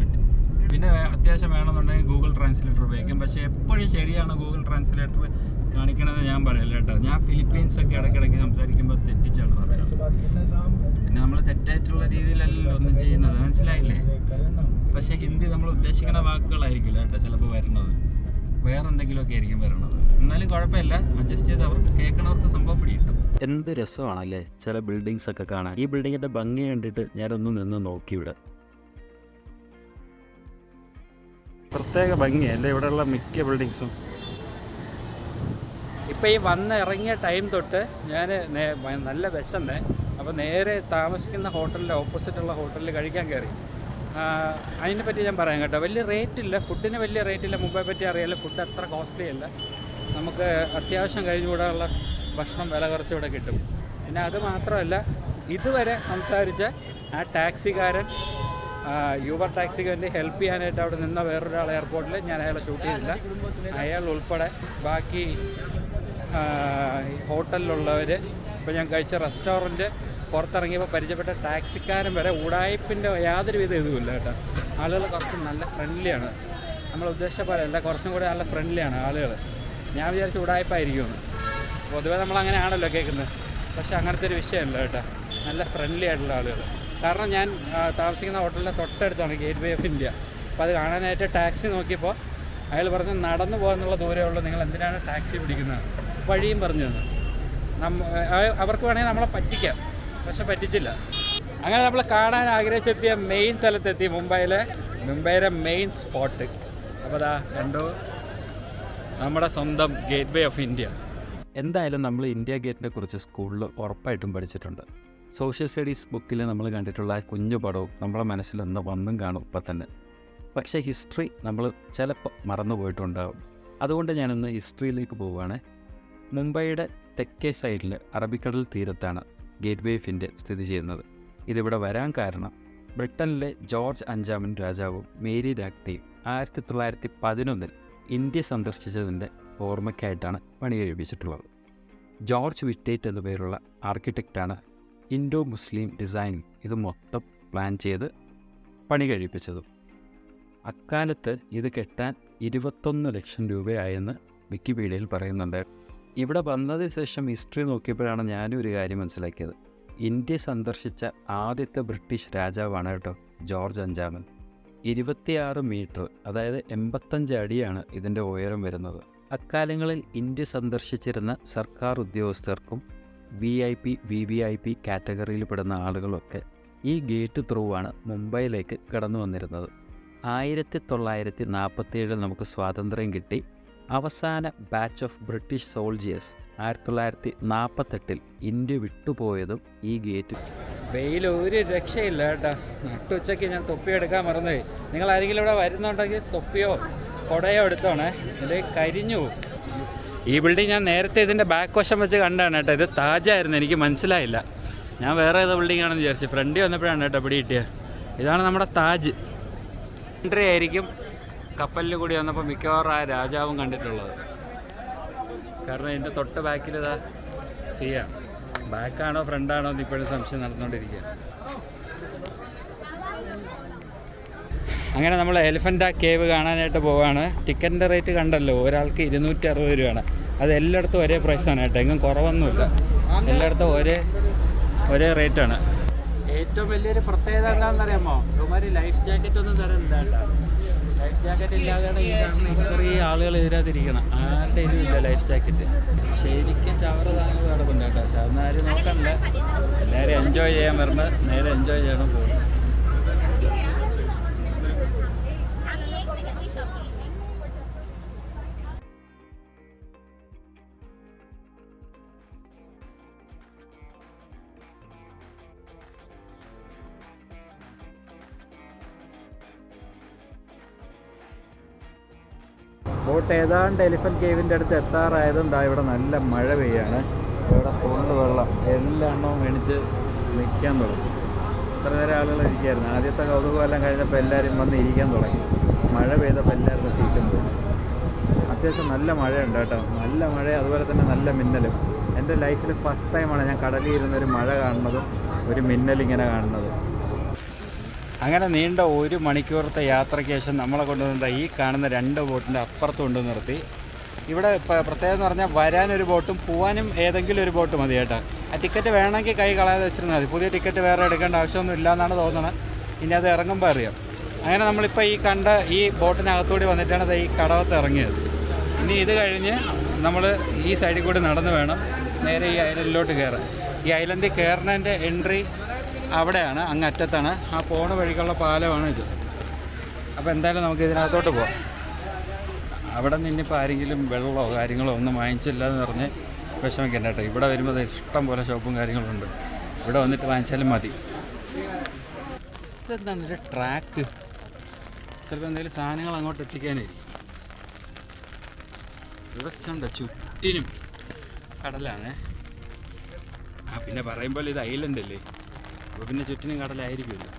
പിന്നെ അത്യാവശ്യം വേണമെന്നുണ്ടെങ്കിൽ ഗൂഗിൾ ട്രാൻസ്ലേറ്റർ ഉപയോഗിക്കും. പക്ഷേ എപ്പോഴും ശരിയാണ് ഗൂഗിൾ ട്രാൻസ്ലേറ്റർ കാണിക്കണമെന്ന് ഞാൻ പറയില്ല കേട്ടോ. ഞാൻ ഫിലിപ്പീൻസ് ഒക്കെ ഇടയ്ക്കിടയ്ക്ക് സംസാരിക്കുമ്പോൾ തെറ്റിച്ചാണ് പറയുന്നത്. പിന്നെ നമ്മൾ തെറ്റായിട്ടുള്ള രീതിയിലല്ലല്ലോ ഒന്നും ചെയ്യുന്നത്. മനസ്സിലായില്ലേ? പക്ഷേ ഹിന്ദി നമ്മൾ ഉദ്ദേശിക്കുന്ന വാക്കുകളായിരിക്കില്ല കേട്ടോ ചിലപ്പോൾ വരുന്നത്. വേറെ എന്തെങ്കിലുമൊക്കെ ആയിരിക്കും വരണത്. എന്നാലും കുഴപ്പമില്ല. അഡ്ജസ്റ്റ് ചെയ്ത് അവർക്ക് കേൾക്കണവർക്ക് സംഭവം പിടിയിട്ടും എന്ത് രസമാണല്ലേ ചില ബിൽഡിങ്സ് ഒക്കെ കാണാൻ. ഈ ബിൽഡിങ്ങിന്റെ ഭംഗി കണ്ടിട്ട് ഞാനൊന്ന് നിന്ന് നോക്കി പ്രത്യേക ഭംഗിയല്ലേ ഇവിടെയുള്ള മിക്ക ബിൽഡിങ്സും ഇപ്പോൾ ഈ വന്ന് ഇറങ്ങിയ ടൈം തൊട്ട് ഞാൻ നല്ല വിശന്നേ അപ്പോൾ നേരെ താമസിക്കുന്ന ഹോട്ടലിന്റെ ഓപ്പോസിറ്റുള്ള ഹോട്ടലിൽ കഴിക്കാൻ കയറി അതിനെ പറ്റി ഞാൻ പറയാം കേട്ടോ. വലിയ റേറ്റ് ഇല്ല. ഫുഡിന് വലിയ റേറ്റ് ഇല്ല. മുമ്പേ പറ്റി അറിയാലോ ഫുഡ് അത്ര കോസ്റ്റ്ലി അല്ല. നമുക്ക് അത്യാവശ്യം കഴിഞ്ഞുകൂടാനുള്ള ഭക്ഷണം വില കുറച്ച് ഇവിടെ കിട്ടും. പിന്നെ അത് മാത്രമല്ല ഇതുവരെ സംസാരിച്ച ആ ടാക്സിക്കാരൻ യൂബർ ടാക്സിക്ക് വേണ്ടി ഹെൽപ്പ് ചെയ്യാനായിട്ട് അവിടെ നിന്ന വേറൊരാൾ എയർപോർട്ടിൽ ഞാൻ അയാളെ ഷൂട്ട് ചെയ്തില്ല. അയാൾ ഉൾപ്പെടെ ബാക്കി ഹോട്ടലിലുള്ളവർ ഇപ്പോൾ ഞാൻ കഴിച്ച റെസ്റ്റോറന്റ് പുറത്തിറങ്ങിയപ്പോൾ പരിചയപ്പെട്ട ടാക്സിക്കാരൻ വരെ ഉടായ്പിന്റെ യാതൊരുവിധ ഇതുമില്ല കേട്ടോ. ആളുകൾ കുറച്ച് നല്ല ഫ്രണ്ട്ലിയാണ് നമ്മൾ ഉദ്ദേശിച്ച പോലെ അല്ല കുറച്ചും കൂടി നല്ല ഫ്രണ്ട്ലിയാണ് ആളുകൾ ഞാൻ വിചാരിച്ച ഉടായ്പായിരിക്കുമെന്ന് പൊതുവേ നമ്മൾ അങ്ങനെയാണല്ലോ കേൾക്കുന്നത്. പക്ഷെ അങ്ങനത്തെ ഒരു വിഷയമല്ല കേട്ടോ. നല്ല ഫ്രണ്ട്ലി ആയിട്ടുള്ള ആളുകൾ കാരണം ഞാൻ താമസിക്കുന്ന ഹോട്ടലിന്റെ തൊട്ടടുത്താണ് ഗേറ്റ് വേ ഓഫ് ഇന്ത്യ. അപ്പോൾ അത് കാണാനായിട്ട് ടാക്സി നോക്കിയപ്പോൾ അയാൾ പറഞ്ഞ് നടന്നു പോകാനുള്ള ഉള്ളൂ നിങ്ങൾ എന്തിനാണ് ടാക്സി പിടിക്കുന്നത്? വഴിയും പറഞ്ഞു തന്നു. നമ്മ അവർക്ക് വേണമെങ്കിൽ നമ്മളെ പറ്റിക്കാം പക്ഷെ പറ്റിച്ചില്ല. അങ്ങനെ നമ്മൾ കാണാൻ ആഗ്രഹിച്ചെത്തിയ മെയിൻ സ്ഥലത്തെത്തി മുംബൈയിലെ മുംബൈയിലെ മെയിൻ സ്പോട്ട് അപ്പോൾ അതാ കണ്ടു നമ്മുടെ സ്വന്തം ഗേറ്റ് വേ ഓഫ് ഇന്ത്യ. എന്തായാലും നമ്മൾ ഇന്ത്യ ഗേറ്റിനെ കുറിച്ച് സ്കൂളിൽ ഉറപ്പായിട്ടും പഠിച്ചിട്ടുണ്ട്. സോഷ്യൽ സ്റ്റഡീസ് ബുക്കിൽ നമ്മൾ കണ്ടിട്ടുള്ള ആ കുഞ്ഞു പടവും നമ്മളെ മനസ്സിൽ ഒന്ന് വന്നും കാണും ഇപ്പം തന്നെ. പക്ഷേ ഹിസ്റ്ററി നമ്മൾ ചിലപ്പോൾ മറന്നു പോയിട്ടുണ്ടാകും അതുകൊണ്ട് ഞാനൊന്ന് ഹിസ്റ്ററിയിലേക്ക് പോവുകയാണ്. മുംബൈയുടെ തെക്കേ സൈഡിൽ അറബിക്കടൽ തീരത്താണ് ഗേറ്റ് വേ ഓഫ് ഇന്ത്യ സ്ഥിതി ചെയ്യുന്നത്. ഇതിവിടെ വരാൻ കാരണം ബ്രിട്ടനിലെ ജോർജ് അഞ്ചാമൻ രാജാവും മേരി രാജ്ഞിയും ആയിരത്തി തൊള്ളായിരത്തി പതിനൊന്നിൽ ഇന്ത്യ സന്ദർശിച്ചതിന്റെ ഓർമ്മയ്ക്കായിട്ടാണ് പണി കഴിപ്പിച്ചിട്ടുള്ളത് ജോർജ് വിറ്റേറ്റ് എന്നു പേരുള്ള ആർക്കിടെക്റ്റാണ് ഇൻഡോ മുസ്ലിം ഡിസൈൻ ഇത് മൊത്തം പ്ലാൻ ചെയ്ത് പണി കഴിപ്പിച്ചതും. അക്കാലത്ത് ഇത് കെട്ടാൻ ഇരുപത്തൊന്ന് ലക്ഷം രൂപയായെന്ന് വിക്കിപീഡിയയിൽ പറയുന്നുണ്ട്. ഇവിടെ വന്നതിന് ശേഷം ഹിസ്റ്ററി നോക്കിയപ്പോഴാണ് ഞാനും ഒരു കാര്യം മനസ്സിലാക്കിയത്. ഇന്ത്യ സന്ദർശിച്ച ആദ്യത്തെ ബ്രിട്ടീഷ് രാജാവാണ് കേട്ടോ ജോർജ് അഞ്ചാമൻ. ഇരുപത്തിയാറ് മീറ്റർ അതായത് എൺപത്തഞ്ച് അടിയാണ് ഇതിന്റെ ഉയരം വരുന്നത്. അക്കാലങ്ങളിൽ ഇന്ത്യ സന്ദർശിച്ചിരുന്ന സർക്കാർ ഉദ്യോഗസ്ഥർക്കും V I P V V I P കാറ്റഗറിയിൽപ്പെടുന്ന ആളുകളൊക്കെ ഈ ഗേറ്റ് ത്രൂ ആണ് മുംബൈയിലേക്ക് കടന്നു വന്നിരുന്നത്. ആയിരത്തി തൊള്ളായിരത്തി നാൽപ്പത്തിയേഴിൽ നമുക്ക് സ്വാതന്ത്ര്യം കിട്ടി. അവസാന ബാച്ച് ഓഫ് ബ്രിട്ടീഷ് സോൾജിയേഴ്സ് ആയിരത്തി തൊള്ളായിരത്തി നാൽപ്പത്തെട്ടിൽ ഇന്ത്യ വിട്ടുപോയതും ഈ ഗേറ്റ് വെയിൽ ഒരു രക്ഷയില്ല കേട്ടോ. നട്ടുച്ചയ്ക്ക് ഞാൻ തൊപ്പി എടുക്കാൻ മറന്നുപോയി നിങ്ങൾ ആരെങ്കിലും ഇവിടെ വരുന്നുണ്ടെങ്കിൽ തൊപ്പിയോ കൊടയോ എടുത്തോണേ. ഇത് കരിഞ്ഞു പോകും ഈ ബിൽഡിംഗ് ഞാൻ നേരത്തെ ഇതിന്റെ ബാക്ക് വശം വെച്ച് കണ്ടാണ് കേട്ടോ. ഇത് താജായിരുന്നു എനിക്ക് മനസ്സിലായില്ല. ഞാൻ വേറെ ഏതോ ബിൽഡിംഗ് ആണെന്ന് വിചാരിച്ചു. ഫ്രണ്ടിൽ വന്നപ്പോഴാണ് കേട്ടോ പിടി കിട്ടിയത് ഇതാണ് നമ്മുടെ താജ്. എൻട്രി ആയിരിക്കും. കപ്പലിൽ കൂടി വന്നപ്പോൾ മിക്കവാറും ആ രാജാവും കണ്ടിട്ടുള്ളത്. കാരണം ഇതിന്റെ തൊട്ട് ബാക്കിൽ ഇതാ സിയാണ് ബാക്കാണോ ഫ്രണ്ടാണോ എന്ന് ഇപ്പോഴും സംശയം നടന്നുകൊണ്ടിരിക്കുക അങ്ങനെ നമ്മൾ എലിഫന്റ് കേവ് കാണാനായിട്ട് പോവുകയാണ് ടിക്കറ്റിന്റെ റേറ്റ് കണ്ടല്ലോ ഒരാൾക്ക് ഇരുന്നൂറ്റി അറുപത് രൂപയാണ്. അത് എല്ലായിടത്തും ഒരേ പ്രൈസാണ് കേട്ടോ എങ്ങും കുറവൊന്നുമില്ല. എല്ലായിടത്തും ഒരേ ഒരേ റേറ്റാണ് ഏറ്റവും വലിയൊരു പ്രത്യേകത എന്താണെന്ന് അറിയാമോ ഇവന്മാർ ലൈഫ് ജാക്കറ്റ് ഒന്നും തരുന്നില്ല ലൈഫ് ജാക്കറ്റ് ഇല്ലാതെയാണ് ഈ കാണുന്ന ഇത്രയും ആളുകൾ ഇതിനകത്തിരിക്കണം. ആരുടെ ഇതില്ല ലൈഫ് ജാക്കറ്റ് ശരിക്കും ചവറ് താങ്കൾ കിടപ്പുണ്ട് കേട്ടോ. പക്ഷെ നോക്കണ്ട. എല്ലാവരും എൻജോയ് ചെയ്യാൻ വരുമ്പോൾ നേരെ എൻജോയ് ചെയ്യണം. പോകും ബോട്ട് ഏതാണ്ട് എലിഫന്റ് കേവിന്റെ അടുത്ത് എത്താറായതുകൊണ്ട് ഇവിടെ നല്ല മഴ പെയ്യാണ്. ഇവിടെ ഫുള്ള് വെള്ളം. എല്ലാ എണ്ണവും മേടിച്ച് നിൽക്കാൻ തുടങ്ങി. ഇത്ര നേരം ആളുകൾ ഇരിക്കുകയായിരുന്നു ആദ്യത്തെ കൗതുകം എല്ലാം കഴിഞ്ഞപ്പോൾ എല്ലാവരും വന്ന് ഇരിക്കാൻ തുടങ്ങി. മഴ പെയ്തപ്പോൾ എല്ലാവരുടെ സീറ്റും പോയി. അത്യാവശ്യം നല്ല മഴയുണ്ട് കേട്ടോ. നല്ല മഴ അതുപോലെ തന്നെ നല്ല മിന്നലും. എന്റെ ലൈഫിൽ ഫസ്റ്റ് ടൈമാണ് ഞാൻ കടലിൽ ഇരുന്നൊരു മഴ കാണുന്നതും ഒരു മിന്നലിങ്ങനെ കാണുന്നതും. അങ്ങനെ നീണ്ട ഒരു മണിക്കൂറത്തെ യാത്രയ്ക്ക് ശേഷം നമ്മളെ കൊണ്ടുവന്ന ഈ കാണുന്ന രണ്ട് ബോട്ടിന്റെ അപ്പുറത്ത് കൊണ്ടു നിർത്തി. ഇവിടെ പ്രത്യേകം എന്ന് പറഞ്ഞാൽ വരാനൊരു ബോട്ടും പോകാനും ഏതെങ്കിലും ഒരു ബോട്ട് മതി കേട്ടോ. ആ ടിക്കറ്റ് വേണമെങ്കിൽ കൈ കളയാതെ വെച്ചിരുന്നാൽ മതി. പുതിയ ടിക്കറ്റ് വേറെ എടുക്കേണ്ട ആവശ്യമൊന്നും ഇല്ല എന്നാണ് തോന്നുന്നത് ഇനി അത് ഇറങ്ങുമ്പോൾ അറിയാം. അങ്ങനെ നമ്മളിപ്പോൾ ഈ കണ്ട ഈ ബോട്ടിനകത്തൂടി വന്നിട്ടാണ് ഈ കടവത്ത് ഇറങ്ങിയത്. ഇനി ഇത് കഴിഞ്ഞ് നമ്മൾ ഈ സൈഡിൽ കൂടി നടന്ന് വേണം നേരെ ഈ ഐലൻഡിലോട്ട് കയറാൻ. ഈ ഐലൻഡിൽ കയറുന്നതിന്റെ എൻട്രി അവിടെയാണ് അങ്ങ് അറ്റത്താണ്. ആ പോണ വഴിക്കുള്ള പാലമാണ് ഇത്. അപ്പോൾ എന്തായാലും നമുക്ക് ഇതിനകത്തോട്ട് പോവാം. അവിടെ നിന്നിപ്പോൾ ആരെങ്കിലും വെള്ളമോ കാര്യങ്ങളോ ഒന്നും വാങ്ങിച്ചില്ല എന്ന് പറഞ്ഞ് വിഷമിക്കണ്ട കേട്ടോ. ഇവിടെ വരുമ്പോൾ ഇഷ്ടം പോലെ ഷോപ്പും കാര്യങ്ങളുണ്ട്. ഇവിടെ വന്നിട്ട് വാങ്ങിച്ചാലും മതി. ഇതെന്താണ്? ഒരു ട്രാക്ക്. ചിലപ്പോൾ എന്തെങ്കിലും സാധനങ്ങൾ അങ്ങോട്ട് എത്തിക്കാനേ ഇവിടെ ഉണ്ട് ചുറ്റിനും കടലാണ്. ആ പിന്നെ പറയുമ്പോൾ ഇത് ഐലൻഡ് അല്ലേ? അപ്പോൾ പിന്നെ ചുറ്റിനും കടലായിരിക്കുമല്ലോ.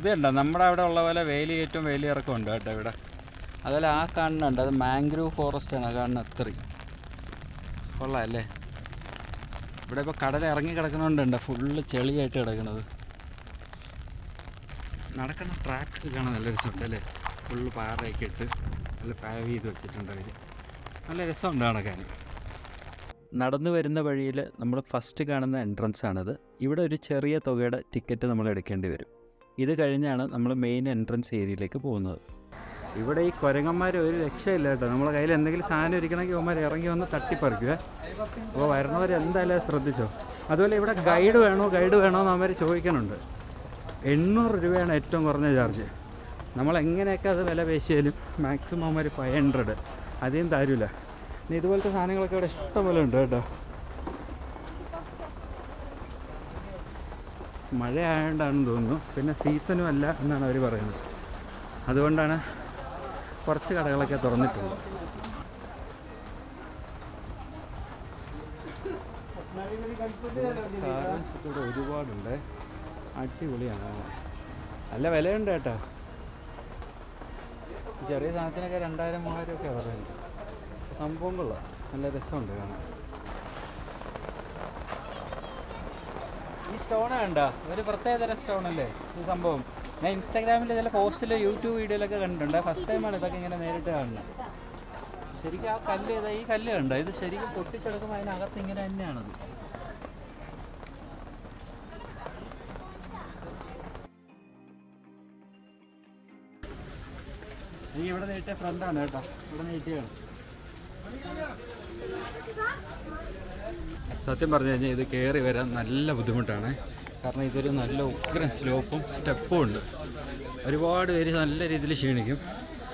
ഇത് നമ്മുടെ അവിടെ ഉള്ള പോലെ വേലി ഏറ്റവും വേലിയിറക്കം ഉണ്ട് കേട്ടോ ഇവിടെ. അതുപോലെ ആ കാണുന്നുണ്ട് അത് മാംഗ്രൂവ് ഫോറസ്റ്റ് ആണ് കാണുന്ന അത്രയും. കൊള്ളാം അല്ലേ ഇവിടെ ഇപ്പോൾ കടൽ ഇറങ്ങി കിടക്കുന്നതുകൊണ്ട് ഫുള്ള് ചെളിയായിട്ട് കിടക്കുന്നത്. നടക്കുന്ന ട്രാക്ക് കാണാൻ നല്ലൊരു രസമുണ്ട് ഫുള്ള് പാറയൊക്കെ ഇട്ട്. നല്ല പാവ് ചെയ്ത് വെച്ചിട്ടുണ്ട് അവർ നല്ല രസമുണ്ട് നടക്കാൻ നടന്നു വരുന്ന വഴിയിൽ നമ്മൾ ഫസ്റ്റ് കാണുന്ന എൻട്രൻസ് ആണത്. ഇവിടെ ഒരു ചെറിയ തുകയുടെ ടിക്കറ്റ് നമ്മൾ എടുക്കേണ്ടി വരും. ഇത് കഴിഞ്ഞാണ് നമ്മൾ മെയിൻ എൻട്രൻസ് ഏരിയയിലേക്ക് പോകുന്നത്. ഇവിടെ ഈ കുരങ്ങന്മാർ ഒരു രക്ഷയില്ല കേട്ടോ. നമ്മളെ കയ്യിൽ എന്തെങ്കിലും സാധനം ഇരിക്കണമെങ്കിൽ അവന്മാർ ഇറങ്ങി വന്ന് തട്ടിപ്പറിക്കുക. അപ്പോൾ വരണവർ എന്തായാലും ശ്രദ്ധിച്ചോ. അതുപോലെ ഇവിടെ ഗൈഡ് വേണോ? ഗൈഡ് വേണോ എന്ന് അവന്മാർ ചോദിക്കുന്നുണ്ട്. എണ്ണൂറ് രൂപയാണ് ഏറ്റവും കുറഞ്ഞ ചാർജ് നമ്മൾ എങ്ങനെയൊക്കെ അത് വില പേശിയാലും മാക്സിമം ഒരു ഫൈവ് ഹൺഡ്രഡ് അധികം തരില്ല ഇനി ഇതുപോലത്തെ സാധനങ്ങളൊക്കെ ഇവിടെ ഇഷ്ടംപോലെ ഉണ്ട് കേട്ടോ. മഴയായതുകൊണ്ടാണെന്ന് തോന്നുന്നു. പിന്നെ സീസണും അല്ല എന്നാണ് അവർ പറയുന്നത്. അതുകൊണ്ടാണ് കുറച്ച് കടകളൊക്കെ തുറന്നിട്ടുള്ളത്. ഒരുപാടുണ്ട്. അടിപൊളിയാണ്. നല്ല വിലയുണ്ട് കേട്ടോ. ചെറിയ സാധനത്തിനൊക്കെ രണ്ടായിരം മൂവായിരം ഒക്കെ പറയുന്നത് സംഭവം കൊള്ളാം. നല്ല രസമുണ്ട് കാണാൻ. ഈ സ്റ്റോൺ കണ്ട? ഒരു സ്റ്റോൺ അല്ലേ ഈ സംഭവം? ഞാൻ ഇൻസ്റ്റാഗ്രാമിൽ ചില പോസ്റ്റിൽ യൂട്യൂബ് വീഡിയോയിലൊക്കെ കണ്ടിട്ടുണ്ട്. ഫസ്റ്റ് ടൈമാണ് ഇതൊക്കെ ഇങ്ങനെ നേരിട്ട് കാണുന്നത്. ശരിക്കും ആ കല്ല് ഈ കല്ല് കണ്ട? ഇത് ശരിക്കും പൊട്ടിച്ചെടുക്കുമ്പോൾ അതിനകത്ത് ഇങ്ങനെ തന്നെയാണത്. ഈ ഇവിടെ നീട്ടിയ ഫ്രണ്ടാണ് കേട്ടോ. ഇവിടെ നീട്ടിയാണ് സത്യം പറഞ്ഞു കഴിഞ്ഞാൽ ഇത് കയറി വരാൻ നല്ല ബുദ്ധിമുട്ടാണ്. കാരണം ഇതൊരു നല്ല ഉഗ്രൻ സ്ലോപ്പും സ്റ്റെപ്പും ഉണ്ട്. ഒരുപാട് പേര് നല്ല രീതിയിൽ ക്ഷീണിക്കും.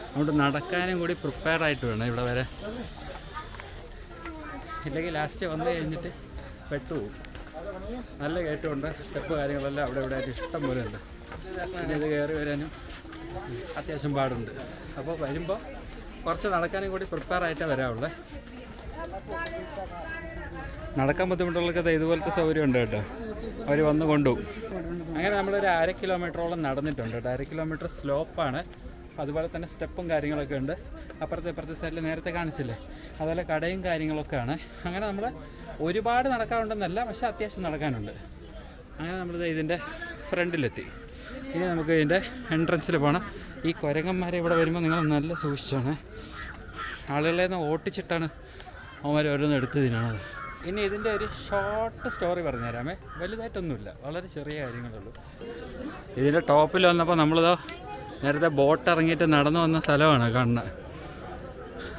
അതുകൊണ്ട് നടക്കാനും കൂടി പ്രിപ്പയർ ആയിട്ട് വേണം ഇവിടെ വരെ ഇല്ലെങ്കിൽ ലാസ്റ്റ് വന്നു കഴിഞ്ഞിട്ട് പെട്ടുപോകും. നല്ല കയറ്റമുണ്ട്. സ്റ്റെപ്പ് കാര്യങ്ങളെല്ലാം അവിടെ ഇവിടെ ആയിട്ട് ഇഷ്ടം പോലെ ഉണ്ട്. പിന്നെ ഇത് കയറി വരാനും അത്യാവശ്യം പാടുണ്ട്. അപ്പോൾ വരുമ്പോൾ കുറച്ച് നടക്കാനും കൂടി പ്രിപ്പയർ ആയിട്ടേ വരാവുള്ളേ. നടക്കാൻ ബുദ്ധിമുട്ടുള്ളവർക്ക് ഇതുപോലത്തെ സൗകര്യം ഉണ്ട് കേട്ടോ. അവർ വന്നു കൊണ്ടുപോകും. അങ്ങനെ നമ്മളൊരു അര കിലോമീറ്ററോളം നടന്നിട്ടുണ്ട് കേട്ടോ. അര കിലോമീറ്റർ സ്ലോപ്പാണ് അതുപോലെ തന്നെ സ്റ്റെപ്പും കാര്യങ്ങളൊക്കെ ഉണ്ട്. അപ്പുറത്തെ ഇപ്പുറത്തെ സൈഡിൽ നേരത്തെ കാണിച്ചില്ലേ? അതുപോലെ കടയും കാര്യങ്ങളൊക്കെ ആണ് അങ്ങനെ നമ്മൾ ഒരുപാട് നടക്കാറുണ്ടെന്നല്ല പക്ഷേ അത്യാവശ്യം നടക്കാനുണ്ട്. അങ്ങനെ നമ്മൾ ഇതിന്റെ ഫ്രണ്ടിലെത്തി. ഇനി നമുക്ക് ഇതിന്റെ എൻട്രൻസിൽ പോകണം ഈ കുരങ്ങന്മാരെ ഇവിടെ വരുമ്പോൾ നിങ്ങൾ നല്ല സൂക്ഷിച്ചാണ്. ആളുകളെ നിന്ന് ഓട്ടിച്ചിട്ടാണ് അവന്മാർ ഓരോന്ന് എടുത്ത് ഇനി ഇതിന്റെ ഒരു ഷോർട്ട് സ്റ്റോറി പറഞ്ഞുതരാമേ. വലുതായിട്ടൊന്നുമില്ല. വളരെ ചെറിയ കാര്യങ്ങളുള്ളൂ ഇതിന്റെ ടോപ്പിൽ വന്നപ്പോൾ നമ്മളിതോ നേരത്തെ ബോട്ട് ഇറങ്ങിയിട്ട് നടന്നു വന്ന സ്ഥലമാണ് കാണുന്നത്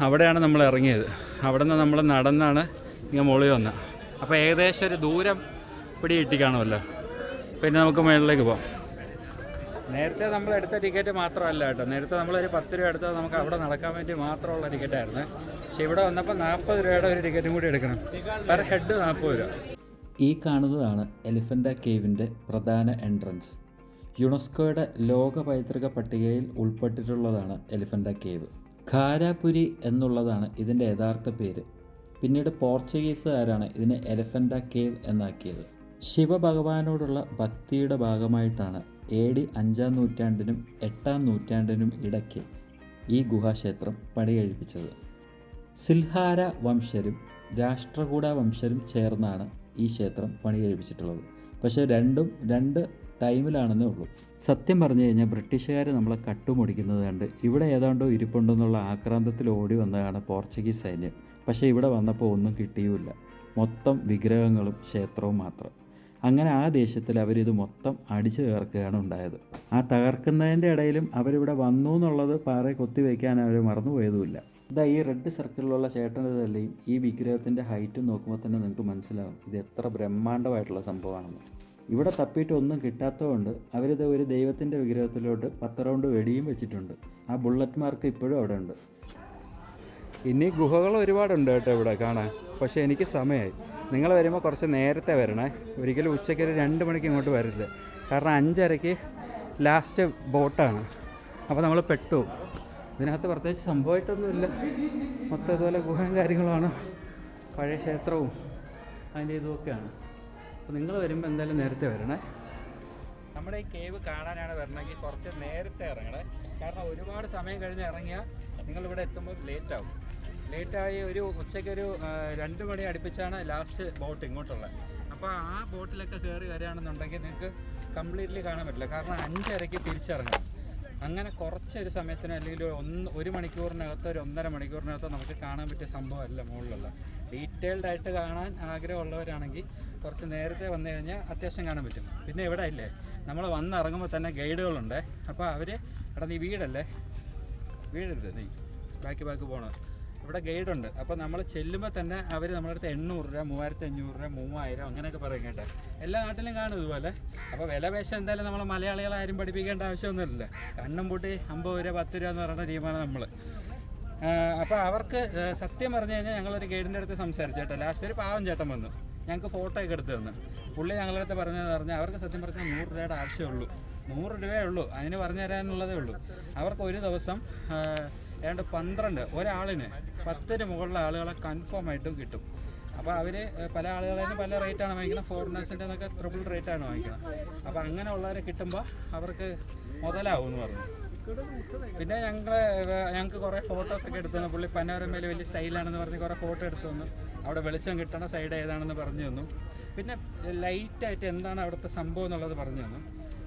അവിടെയാണ് നമ്മൾ ഇറങ്ങിയത്. അവിടെ നിന്ന് നമ്മൾ നടന്നാണ് ഇങ്ങനെ മുകളിൽ വന്ന്. അപ്പോൾ ഏകദേശം ഒരു ദൂരം പിടി കിട്ടി കാണുമല്ലോ. പിന്നെ നമുക്ക് മുകളിലേക്ക് പോകാം നേരത്തെ നമ്മൾ എടുത്ത ടിക്കറ്റ് മാത്രമല്ല കേട്ടോ. നേരത്തെ നമ്മളൊരു പത്ത് രൂപ എടുത്തത് നമുക്ക് അവിടെ നടക്കാൻ വേണ്ടി മാത്രമുള്ള ടിക്കറ്റായിരുന്നു. പക്ഷെ ഇവിടെ വന്നപ്പോൾ നാൽപ്പത് രൂപയുടെ ഒരു ടിക്കറ്റും കൂടി എടുക്കണം. പെർ ഹെഡ് നാൽപ്പത് രൂപ. ഈ കാണുന്നതാണ് എലിഫന്റ കേവിന്റെ പ്രധാന എൻട്രൻസ്. യുനെസ്കോയുടെ ലോക പൈതൃക പട്ടികയിൽ ഉൾപ്പെട്ടിട്ടുള്ളതാണ് എലിഫന്റ കേവ്. ഖാരാപുരി എന്നുള്ളതാണ് ഇതിന്റെ യഥാർത്ഥ പേര്. പിന്നീട് പോർച്ചുഗീസുകാരാണ് ഇതിനെ എലഫന്റ കേവ് എന്നാക്കിയത്. ശിവഭഗവാനോടുള്ള ഭക്തിയുടെ ഭാഗമായിട്ടാണ് എ ഡി അഞ്ചാം നൂറ്റാണ്ടിനും എട്ടാം നൂറ്റാണ്ടിനും ഇടയ്ക്ക് ഈ ഗുഹാക്ഷേത്രം പണികഴിപ്പിച്ചത്. സിൽഹാര വംശരും രാഷ്ട്രകൂട വംശരും ചേർന്നാണ് ഈ ക്ഷേത്രം പണി കഴിപ്പിച്ചിട്ടുള്ളത് പക്ഷേ രണ്ടും രണ്ട് ടൈമിലാണെന്നേ ഉള്ളൂ. സത്യം പറഞ്ഞു കഴിഞ്ഞാൽ ബ്രിട്ടീഷുകാർ നമ്മളെ കട്ടുമുടിക്കുന്നത് കണ്ട് ഇവിടെ ഏതാണ്ടോ ഇരിപ്പുണ്ടെന്നുള്ള ആക്രാന്തത്തിൽ ഓടി വന്നതാണ് പോർച്ചുഗീസ് സൈന്യം. പക്ഷേ ഇവിടെ വന്നപ്പോൾ ഒന്നും കിട്ടിയുമില്ല. മൊത്തം വിഗ്രഹങ്ങളും ക്ഷേത്രവും മാത്രം. അങ്ങനെ ആ ദേശത്തിൽ അവരിത് മൊത്തം അടിച്ചു തകർക്കുകയാണ് ഉണ്ടായത്. ആ തകർക്കുന്നതിന്റെ ഇടയിലും അവരിവിടെ വന്നു എന്നുള്ളത് പാറയെ കൊത്തിവെക്കാൻ അവർ മറന്നുപോയതുമില്ല. ഇതാ ഈ റെഡ് സർക്കിളിലുള്ള ചേട്ടന്റെ തന്നെയും ഈ വിഗ്രഹത്തിന്റെ ഹൈറ്റും നോക്കുമ്പോൾ തന്നെ നിങ്ങൾക്ക് മനസ്സിലാവും. ഇത് എത്ര ബ്രഹ്മാണ്ഡമായിട്ടുള്ള സംഭവമാണെന്ന്. ഇവിടെ തപ്പിയിട്ട് ഒന്നും കിട്ടാത്തതുകൊണ്ട് അവരിത് ഒരു ദൈവത്തിന്റെ വിഗ്രഹത്തിലോട്ട് പത്ത് റൗണ്ട് വെടിയും വെച്ചിട്ടുണ്ട്. ആ ബുള്ളറ്റ് മാർക്ക് ഇപ്പോഴും അവിടെ ഉണ്ട്. ഇനി ഗുഹകൾ ഒരുപാടുണ്ട് കേട്ടോ ഇവിടെ കാണാൻ. പക്ഷേ എനിക്ക് സമയമായി നിങ്ങൾ വരുമ്പോൾ കുറച്ച് നേരത്തെ വരണേ. ഒരിക്കലും ഉച്ചയ്ക്ക് ഒരു രണ്ട് മണിക്ക് ഇങ്ങോട്ട് വരരുത് കാരണം അഞ്ചരയ്ക്ക് ലാസ്റ്റ് ബോട്ടാണ് അപ്പോൾ നമ്മൾ പെട്ടു. ഇതിനകത്ത് പ്രത്യേകിച്ച് സംഭവമായിട്ടൊന്നുമില്ല. മൊത്തം ഇതുപോലെ ഗുഹയും കാര്യങ്ങളുമാണ്. പഴയ ക്ഷേത്രവും അതിന്റെ ഇതുമൊക്കെയാണ്. അപ്പോൾ നിങ്ങൾ വരുമ്പോൾ എന്തായാലും നേരത്തെ വരണേ. നമ്മുടെ ഈ കേവ് കാണാനാണ് വരണമെങ്കിൽ കുറച്ച് നേരത്തെ ഇറങ്ങണേ. കാരണം ഒരുപാട് സമയം കഴിഞ്ഞ് ഇറങ്ങിയാൽ നിങ്ങളിവിടെ എത്തുമ്പോൾ ലേറ്റ് ആവും. ലേറ്റായി ഒരു ഉച്ചയ്ക്ക് ഒരു രണ്ട് മണി അടുപ്പിച്ചാണ് ലാസ്റ്റ് ബോട്ട് ഇങ്ങോട്ടുള്ളത്. അപ്പോൾ ആ ബോട്ടിലൊക്കെ കയറി വരികയാണെന്നുണ്ടെങ്കിൽ നിങ്ങൾക്ക് കംപ്ലീറ്റ്ലി കാണാൻ പറ്റില്ല. കാരണം അഞ്ചരയ്ക്ക് തിരിച്ചിറങ്ങണം. അങ്ങനെ കുറച്ചൊരു സമയത്തിന് അല്ലെങ്കിൽ ഒന്ന് ഒരു മണിക്കൂറിനകത്തോ ഒരു ഒന്നര മണിക്കൂറിനകത്തോ നമുക്ക് കാണാൻ പറ്റിയ സംഭവമല്ല മുകളിലുള്ള. ഡീറ്റെയിൽഡ് ആയിട്ട് കാണാൻ ആഗ്രഹമുള്ളവരാണെങ്കിൽ കുറച്ച് നേരത്തെ വന്നു കഴിഞ്ഞാൽ അത്യാവശ്യം കാണാൻ പറ്റും. പിന്നെ ഇവിടെ ഇല്ലേ നമ്മൾ വന്നിറങ്ങുമ്പോൾ തന്നെ ഗൈഡുകളുണ്ട്. അപ്പോൾ അവർ എടാ നീ വീടല്ലേ? വീടരുത് നീ. ബാക്കി ബാക്കി പോകണം ഇവിടെ ഗൈഡ് ഉണ്ട്. അപ്പോൾ നമ്മൾ ചെല്ലുമ്പോൾ തന്നെ അവർ നമ്മുടെ അടുത്ത് എണ്ണൂറ് രൂപ മൂവായിരത്തി അഞ്ഞൂറ് രൂപ മൂവായിരം അങ്ങനെയൊക്കെ പറയും കേട്ടോ. എല്ലാ നാട്ടിലും കാണും ഇതുപോലെ. അപ്പോൾ വില പേശ എന്തായാലും നമ്മൾ മലയാളികളെ ആരും പഠിപ്പിക്കേണ്ട ആവശ്യമൊന്നുമില്ല. കണ്ണും പൂട്ടി അമ്പത് രൂപ പത്ത് രൂപ എന്ന് പറയുന്ന ടീമാണ് നമ്മൾ അപ്പോൾ അവർക്ക് സത്യം പറഞ്ഞു കഴിഞ്ഞാൽ ഞങ്ങളൊരു ഗൈഡിന്റെ അടുത്ത് സംസാരിച്ചു കേട്ടോ. ലാസ്റ്റ് ഒരു പാവം ചേട്ടൻ വന്നു. ഞങ്ങൾക്ക് ഫോട്ടോ ഒക്കെ എടുത്ത് തന്നു. പുള്ളി ഞങ്ങളുടെ അടുത്ത് പറഞ്ഞതെന്ന് പറഞ്ഞാൽ അവർക്ക് സത്യം പറഞ്ഞാൽ നൂറ് രൂപയുടെ ആവശ്യമുള്ളൂ നൂറ് രൂപയേ ഉള്ളൂ. അതിന് പറഞ്ഞു തരാനുള്ളതേ ഉള്ളൂ. അവർക്ക് ഒരു ദിവസം ഏതാണ്ട് പന്ത്രണ്ട് ഒരാളിന് പത്തിന് മുകളിലെ ആളുകളെ കൺഫേം ആയിട്ടും കിട്ടും. അപ്പോൾ അവർ പല ആളുകളും പല റേറ്റാണ് വാങ്ങിക്കുന്നത്. ഫോറിനേഴ്സിന്റെ ഒക്കെ ട്രിപ്പിൾ ആണ് വാങ്ങിക്കുന്നത്. അപ്പോൾ അങ്ങനെയുള്ളവരെ കിട്ടുമ്പോൾ അവർക്ക് മുതലാവും എന്ന് പറഞ്ഞു. പിന്നെ ഞങ്ങൾ ഞങ്ങൾക്ക് കുറേ ഫോട്ടോസൊക്കെ എടുത്തു തന്നു. പുള്ളി പനോരമയിൽ വലിയ സ്റ്റൈലാണെന്ന് പറഞ്ഞ് കുറേ ഫോട്ടോ എടുത്തു തന്നു. അവിടെ വെളിച്ചം കിട്ടണ സൈഡ് ഏതാണെന്ന് പറഞ്ഞു തന്നു. പിന്നെ ലൈറ്റായിട്ട് എന്താണ് അവിടുത്തെ സംഭവം എന്നുള്ളത് പറഞ്ഞു തന്നു.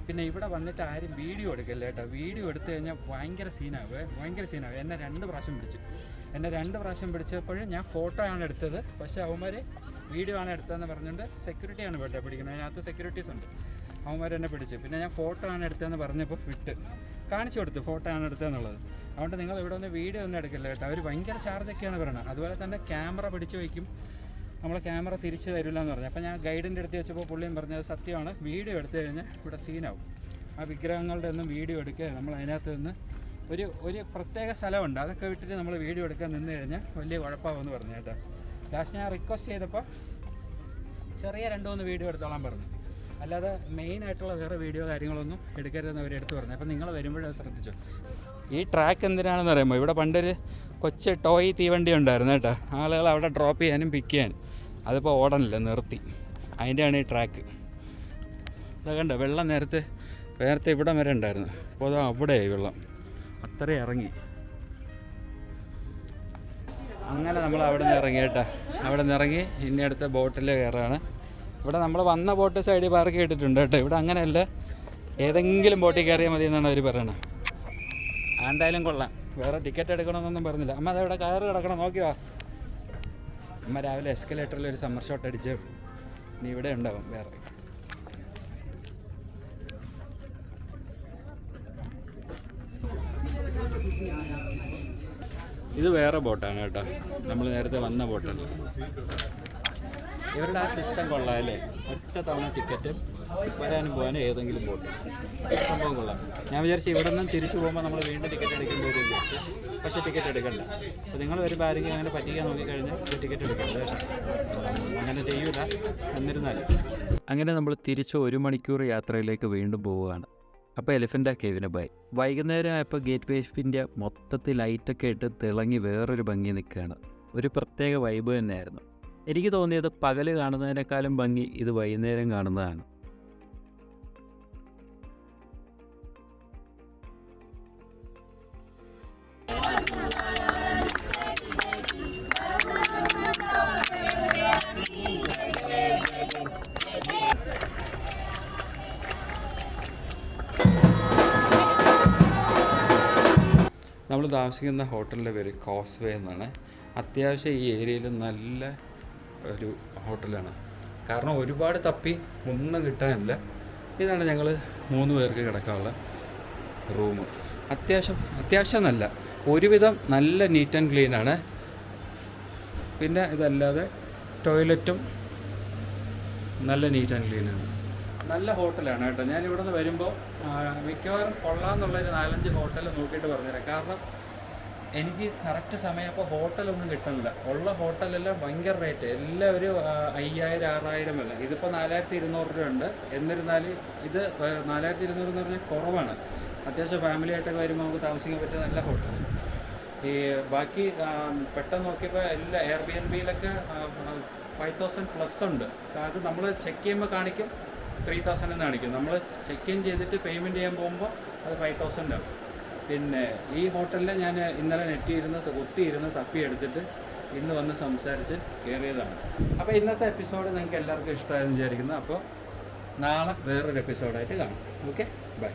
പിന്നെ ഇവിടെ വന്നിട്ട് ആരും വീഡിയോ എടുക്കല്ല കേട്ടോ. വീഡിയോ എടുത്തു കഴിഞ്ഞാൽ ഭയങ്കര സീനാവേ ഭയങ്കര സീനാവേ എന്നെ രണ്ട് പ്രാവശ്യം പിടിച്ചു എന്നെ രണ്ട് പ്രാവശ്യം പിടിച്ചപ്പോഴും ഞാൻ ഫോട്ടോ ആണ് എടുത്തത്. പക്ഷേ അവന്മാർ വീഡിയോ ആണ് എടുത്തതെന്ന് പറഞ്ഞുകൊണ്ട് സെക്യൂരിറ്റിയാണ് വേണ്ടത് പിടിക്കുന്നത്. അതിനകത്ത് സെക്യൂരിറ്റീസ് ഉണ്ട്. അവന്മാർ എന്നെ പിടിച്ചു. പിന്നെ ഞാൻ ഫോട്ടോ ആണ് എടുത്തതെന്ന് പറഞ്ഞപ്പോൾ വിട്ട്. കാണിച്ചു കൊടുത്തു ഫോട്ടോ ആണ് എടുത്തതെന്നുള്ളത്. അതുകൊണ്ട് നിങ്ങൾ ഇവിടെ ഒന്ന് വീഡിയോ ഒന്നും എടുക്കില്ല കേട്ടോ. അവർ ഭയങ്കര ചാർജൊക്കെയാണ് പറയുന്നത് അതുപോലെ തന്നെ ക്യാമറ പിടിച്ചു വയ്ക്കും. നമ്മൾ ക്യാമറ തിരിച്ചു തരില്ല എന്ന് പറഞ്ഞു. അപ്പോൾ ഞാൻ ഗൈഡിന്റെ അടുത്ത് വെച്ചപ്പോൾ പുള്ളിയും പറഞ്ഞത് സത്യമാണ്. വീഡിയോ എടുത്തു കഴിഞ്ഞാൽ ഇവിടെ സീനാവും ആ വിഗ്രഹങ്ങളുടെ ഒന്നും വീഡിയോ എടുക്കുക നമ്മൾ അതിനകത്ത് നിന്ന് ഒരു ഒരു പ്രത്യേക സ്ഥലമുണ്ട്. അതൊക്കെ വിട്ടിട്ട് നമ്മൾ വീഡിയോ എടുക്കാൻ നിന്ന് കഴിഞ്ഞാൽ വലിയ കുഴപ്പമാകുമെന്ന് പറഞ്ഞു കേട്ടോ. ലാസ്റ്റ് ഞാൻ റിക്വസ്റ്റ് ചെയ്തപ്പോൾ ചെറിയ രണ്ട് മൂന്ന് വീഡിയോ എടുത്തോളാൻ പറഞ്ഞു. അല്ലാതെ മെയിൻ ആയിട്ടുള്ള വേറെ വീഡിയോ കാര്യങ്ങളൊന്നും എടുക്കരുതെന്ന് അവർ എടുത്തു പറഞ്ഞു. അപ്പോൾ നിങ്ങൾ വരുമ്പോഴത് ശ്രദ്ധിച്ചു. ഈ ട്രാക്ക് എന്തിനാണെന്ന് പറയുമ്പോൾ ഇവിടെ പണ്ടൊരു കൊച്ചു ടോയ് തീവണ്ടി ഉണ്ടായിരുന്നു കേട്ടോ. ആളുകൾ അവിടെ ഡ്രോപ്പ് ചെയ്യാനും പിക്ക് ചെയ്യാനും. അതിപ്പോൾ ഓടണില്ല നിർത്തി. അതിന്റെയാണ് ഈ ട്രാക്ക് അതൊക്കെ കണ്ടോ വെള്ളം നേരത്തെ നേരത്തെ ഇവിടം വരെ ഉണ്ടായിരുന്നു. അപ്പോൾ അത് അവിടെയായി വെള്ളം. അത്രയും ഇറങ്ങി. അങ്ങനെ നമ്മൾ അവിടെ നിന്ന് ഇറങ്ങി കേട്ടോ. അവിടെ നിന്ന് ഇറങ്ങി. ഇനി അടുത്ത ബോട്ടിൽ കയറാണ് ഇവിടെ നമ്മൾ വന്ന ബോട്ട് സൈഡിൽ പാർക്ക് ചെയ്തിട്ടുണ്ട് കേട്ടോ. ഇവിടെ അങ്ങനെയല്ല. ഏതെങ്കിലും ബോട്ടിൽ കയറിയാൽ മതി എന്നാണ് അവർ പറയണത് എന്തായാലും കൊള്ളാം. വേറെ ടിക്കറ്റ് എടുക്കണമെന്നൊന്നും പറഞ്ഞില്ല. അമ്മ അതവിടെ കയറ് കിടക്കണം. നോക്കിയോ അമ്മ രാവിലെ എസ്കലേറ്ററിൽ ഒരു സമ്മർ ഷോട്ട് അടിച്ച്. നീ ഇവിടെ ഉണ്ടാവും വേറെ. ഇത് വേറെ ബോട്ടാണ് കേട്ടോ. നമ്മൾ നേരത്തെ വന്ന ബോട്ടാണ്. ഇവരുടെ ആ സിസ്റ്റം കൊള്ളാം അല്ലേ? ഒറ്റ തവണ ടിക്കറ്റ് വരാനും പോകാനും ഏതെങ്കിലും ബോട്ട്. സംഭവം കൊള്ളാം. ഞാൻ വിചാരിച്ചു ഇവിടെ നിന്ന് തിരിച്ചു പോകുമ്പോൾ നമ്മൾ വീണ്ടും ടിക്കറ്റ് എടുക്കേണ്ടി വരും വിചാരിച്ചു. പക്ഷേ ടിക്കറ്റ് എടുക്കണ്ട. അപ്പോൾ നിങ്ങൾ വരുമ്പോൾ ആരെങ്കിലും അങ്ങനെ പറ്റിക്കാൻ നോക്കിക്കഴിഞ്ഞാൽ ടിക്കറ്റ് എടുക്കണ്ട അങ്ങനെ ചെയ്യൂല. എന്നിരുന്നാലും. അങ്ങനെ നമ്മൾ തിരിച്ച് ഒരു മണിക്കൂർ യാത്രയിലേക്ക് വീണ്ടും പോവുകയാണ്. അപ്പോൾ എലിഫന്റ് കേവിന് ബൈ. വൈകുന്നേരം ആയപ്പോൾ ഗേറ്റ് വേ ഓഫ് മൊത്തത്തിൽ ലൈറ്റൊക്കെ ഇട്ട് തിളങ്ങി വേറൊരു ഭംഗി നിൽക്കുകയാണ്. ഒരു പ്രത്യേക വൈബ് തന്നെയായിരുന്നു. എനിക്ക് തോന്നിയത് പകൽ കാണുന്നതിനേക്കാളും ഭംഗി ഇത് വൈകുന്നേരം കാണുന്നതാണ്. നമ്മൾ താമസിക്കുന്ന ഹോട്ടലിന്റെ പേര് കോസ്വേ എന്നാണ്. അത്യാവശ്യം ഈ ഏരിയയിൽ നല്ല ഒരു ഹോട്ടലാണ്. കാരണം ഒരുപാട് തപ്പി ഒന്നും കിട്ടാനില്ല. ഇതാണ് ഞങ്ങൾ മൂന്ന് പേർക്ക് കിടക്കാനുള്ള റൂം. അത്യാവശ്യം അത്യാവശ്യം നല്ല ഒരുവിധം നല്ല നീറ്റ് ആൻഡ് ക്ലീൻ ആണ്. പിന്നെ ഇതല്ലാതെ ടോയ്ലറ്റും നല്ല നീറ്റ് ആൻഡ് ക്ലീൻ ആണ്. നല്ല ഹോട്ടലാണ് കേട്ടോ. ഞാൻ ഇവിടെ നിന്ന് വരുമ്പോൾ മിക്കവാറും കൊള്ളാമെന്നുള്ളൊരു നാലഞ്ച് ഹോട്ടൽ നോക്കിയിട്ട് പറഞ്ഞുതരാം. കാരണം എനിക്ക് കറക്റ്റ് സമയം അപ്പോൾ ഹോട്ടലൊന്നും കിട്ടണില്ല. ഉള്ള ഹോട്ടലെല്ലാം ഭയങ്കര റേറ്റ് എല്ലാവരും ഒരു അയ്യായിരം ആറായിരം വരെ ഇതിപ്പോൾ നാലായിരത്തി ഇരുന്നൂറ് രൂപ ഉണ്ട് എന്നിരുന്നാലും ഇത് നാലായിരത്തി ഇരുന്നൂറ് എന്ന് പറഞ്ഞാൽ കുറവാണ്. അത്യാവശ്യം ഫാമിലി ആയിട്ടൊക്കെ വരുമ്പോൾ നമുക്ക് താമസിക്കാൻ പറ്റിയ നല്ല ഹോട്ടൽ ഈ ബാക്കി പെട്ടെന്ന് നോക്കിയപ്പോൾ എല്ലാ എയർ ബി എൻ ബിയിലൊക്കെ ഫൈവ് തൗസൻഡ് പ്ലസ് ഉണ്ട്. അത് നമ്മൾ ചെക്ക് ചെയ്യുമ്പോൾ കാണിക്കും. ത്രീ തൗസൻഡ് എന്ന് കാണിക്കും നമ്മൾ ചെക്ക് ഇൻ ചെയ്തിട്ട് പേയ്മെന്റ് ചെയ്യാൻ പോകുമ്പോൾ അത് ഫൈവ് തൗസൻഡ് ആവും പിന്നെ ഈ ഹോട്ടലിൽ ഞാൻ ഇന്നലെ നെറ്റിയിരുന്ന് കുത്തിയിരുന്ന് തപ്പിയെടുത്തിട്ട് ഇന്ന് വന്ന് സംസാരിച്ച് കയറിയതാണ് അപ്പോൾ ഇന്നത്തെ എപ്പിസോഡ് നിങ്ങൾക്ക് എല്ലാവർക്കും ഇഷ്ടമായെന്ന് വിചാരിക്കുന്നു. അപ്പോൾ നാളെ വേറൊരു എപ്പിസോഡായിട്ട് കാണാം. Okay bye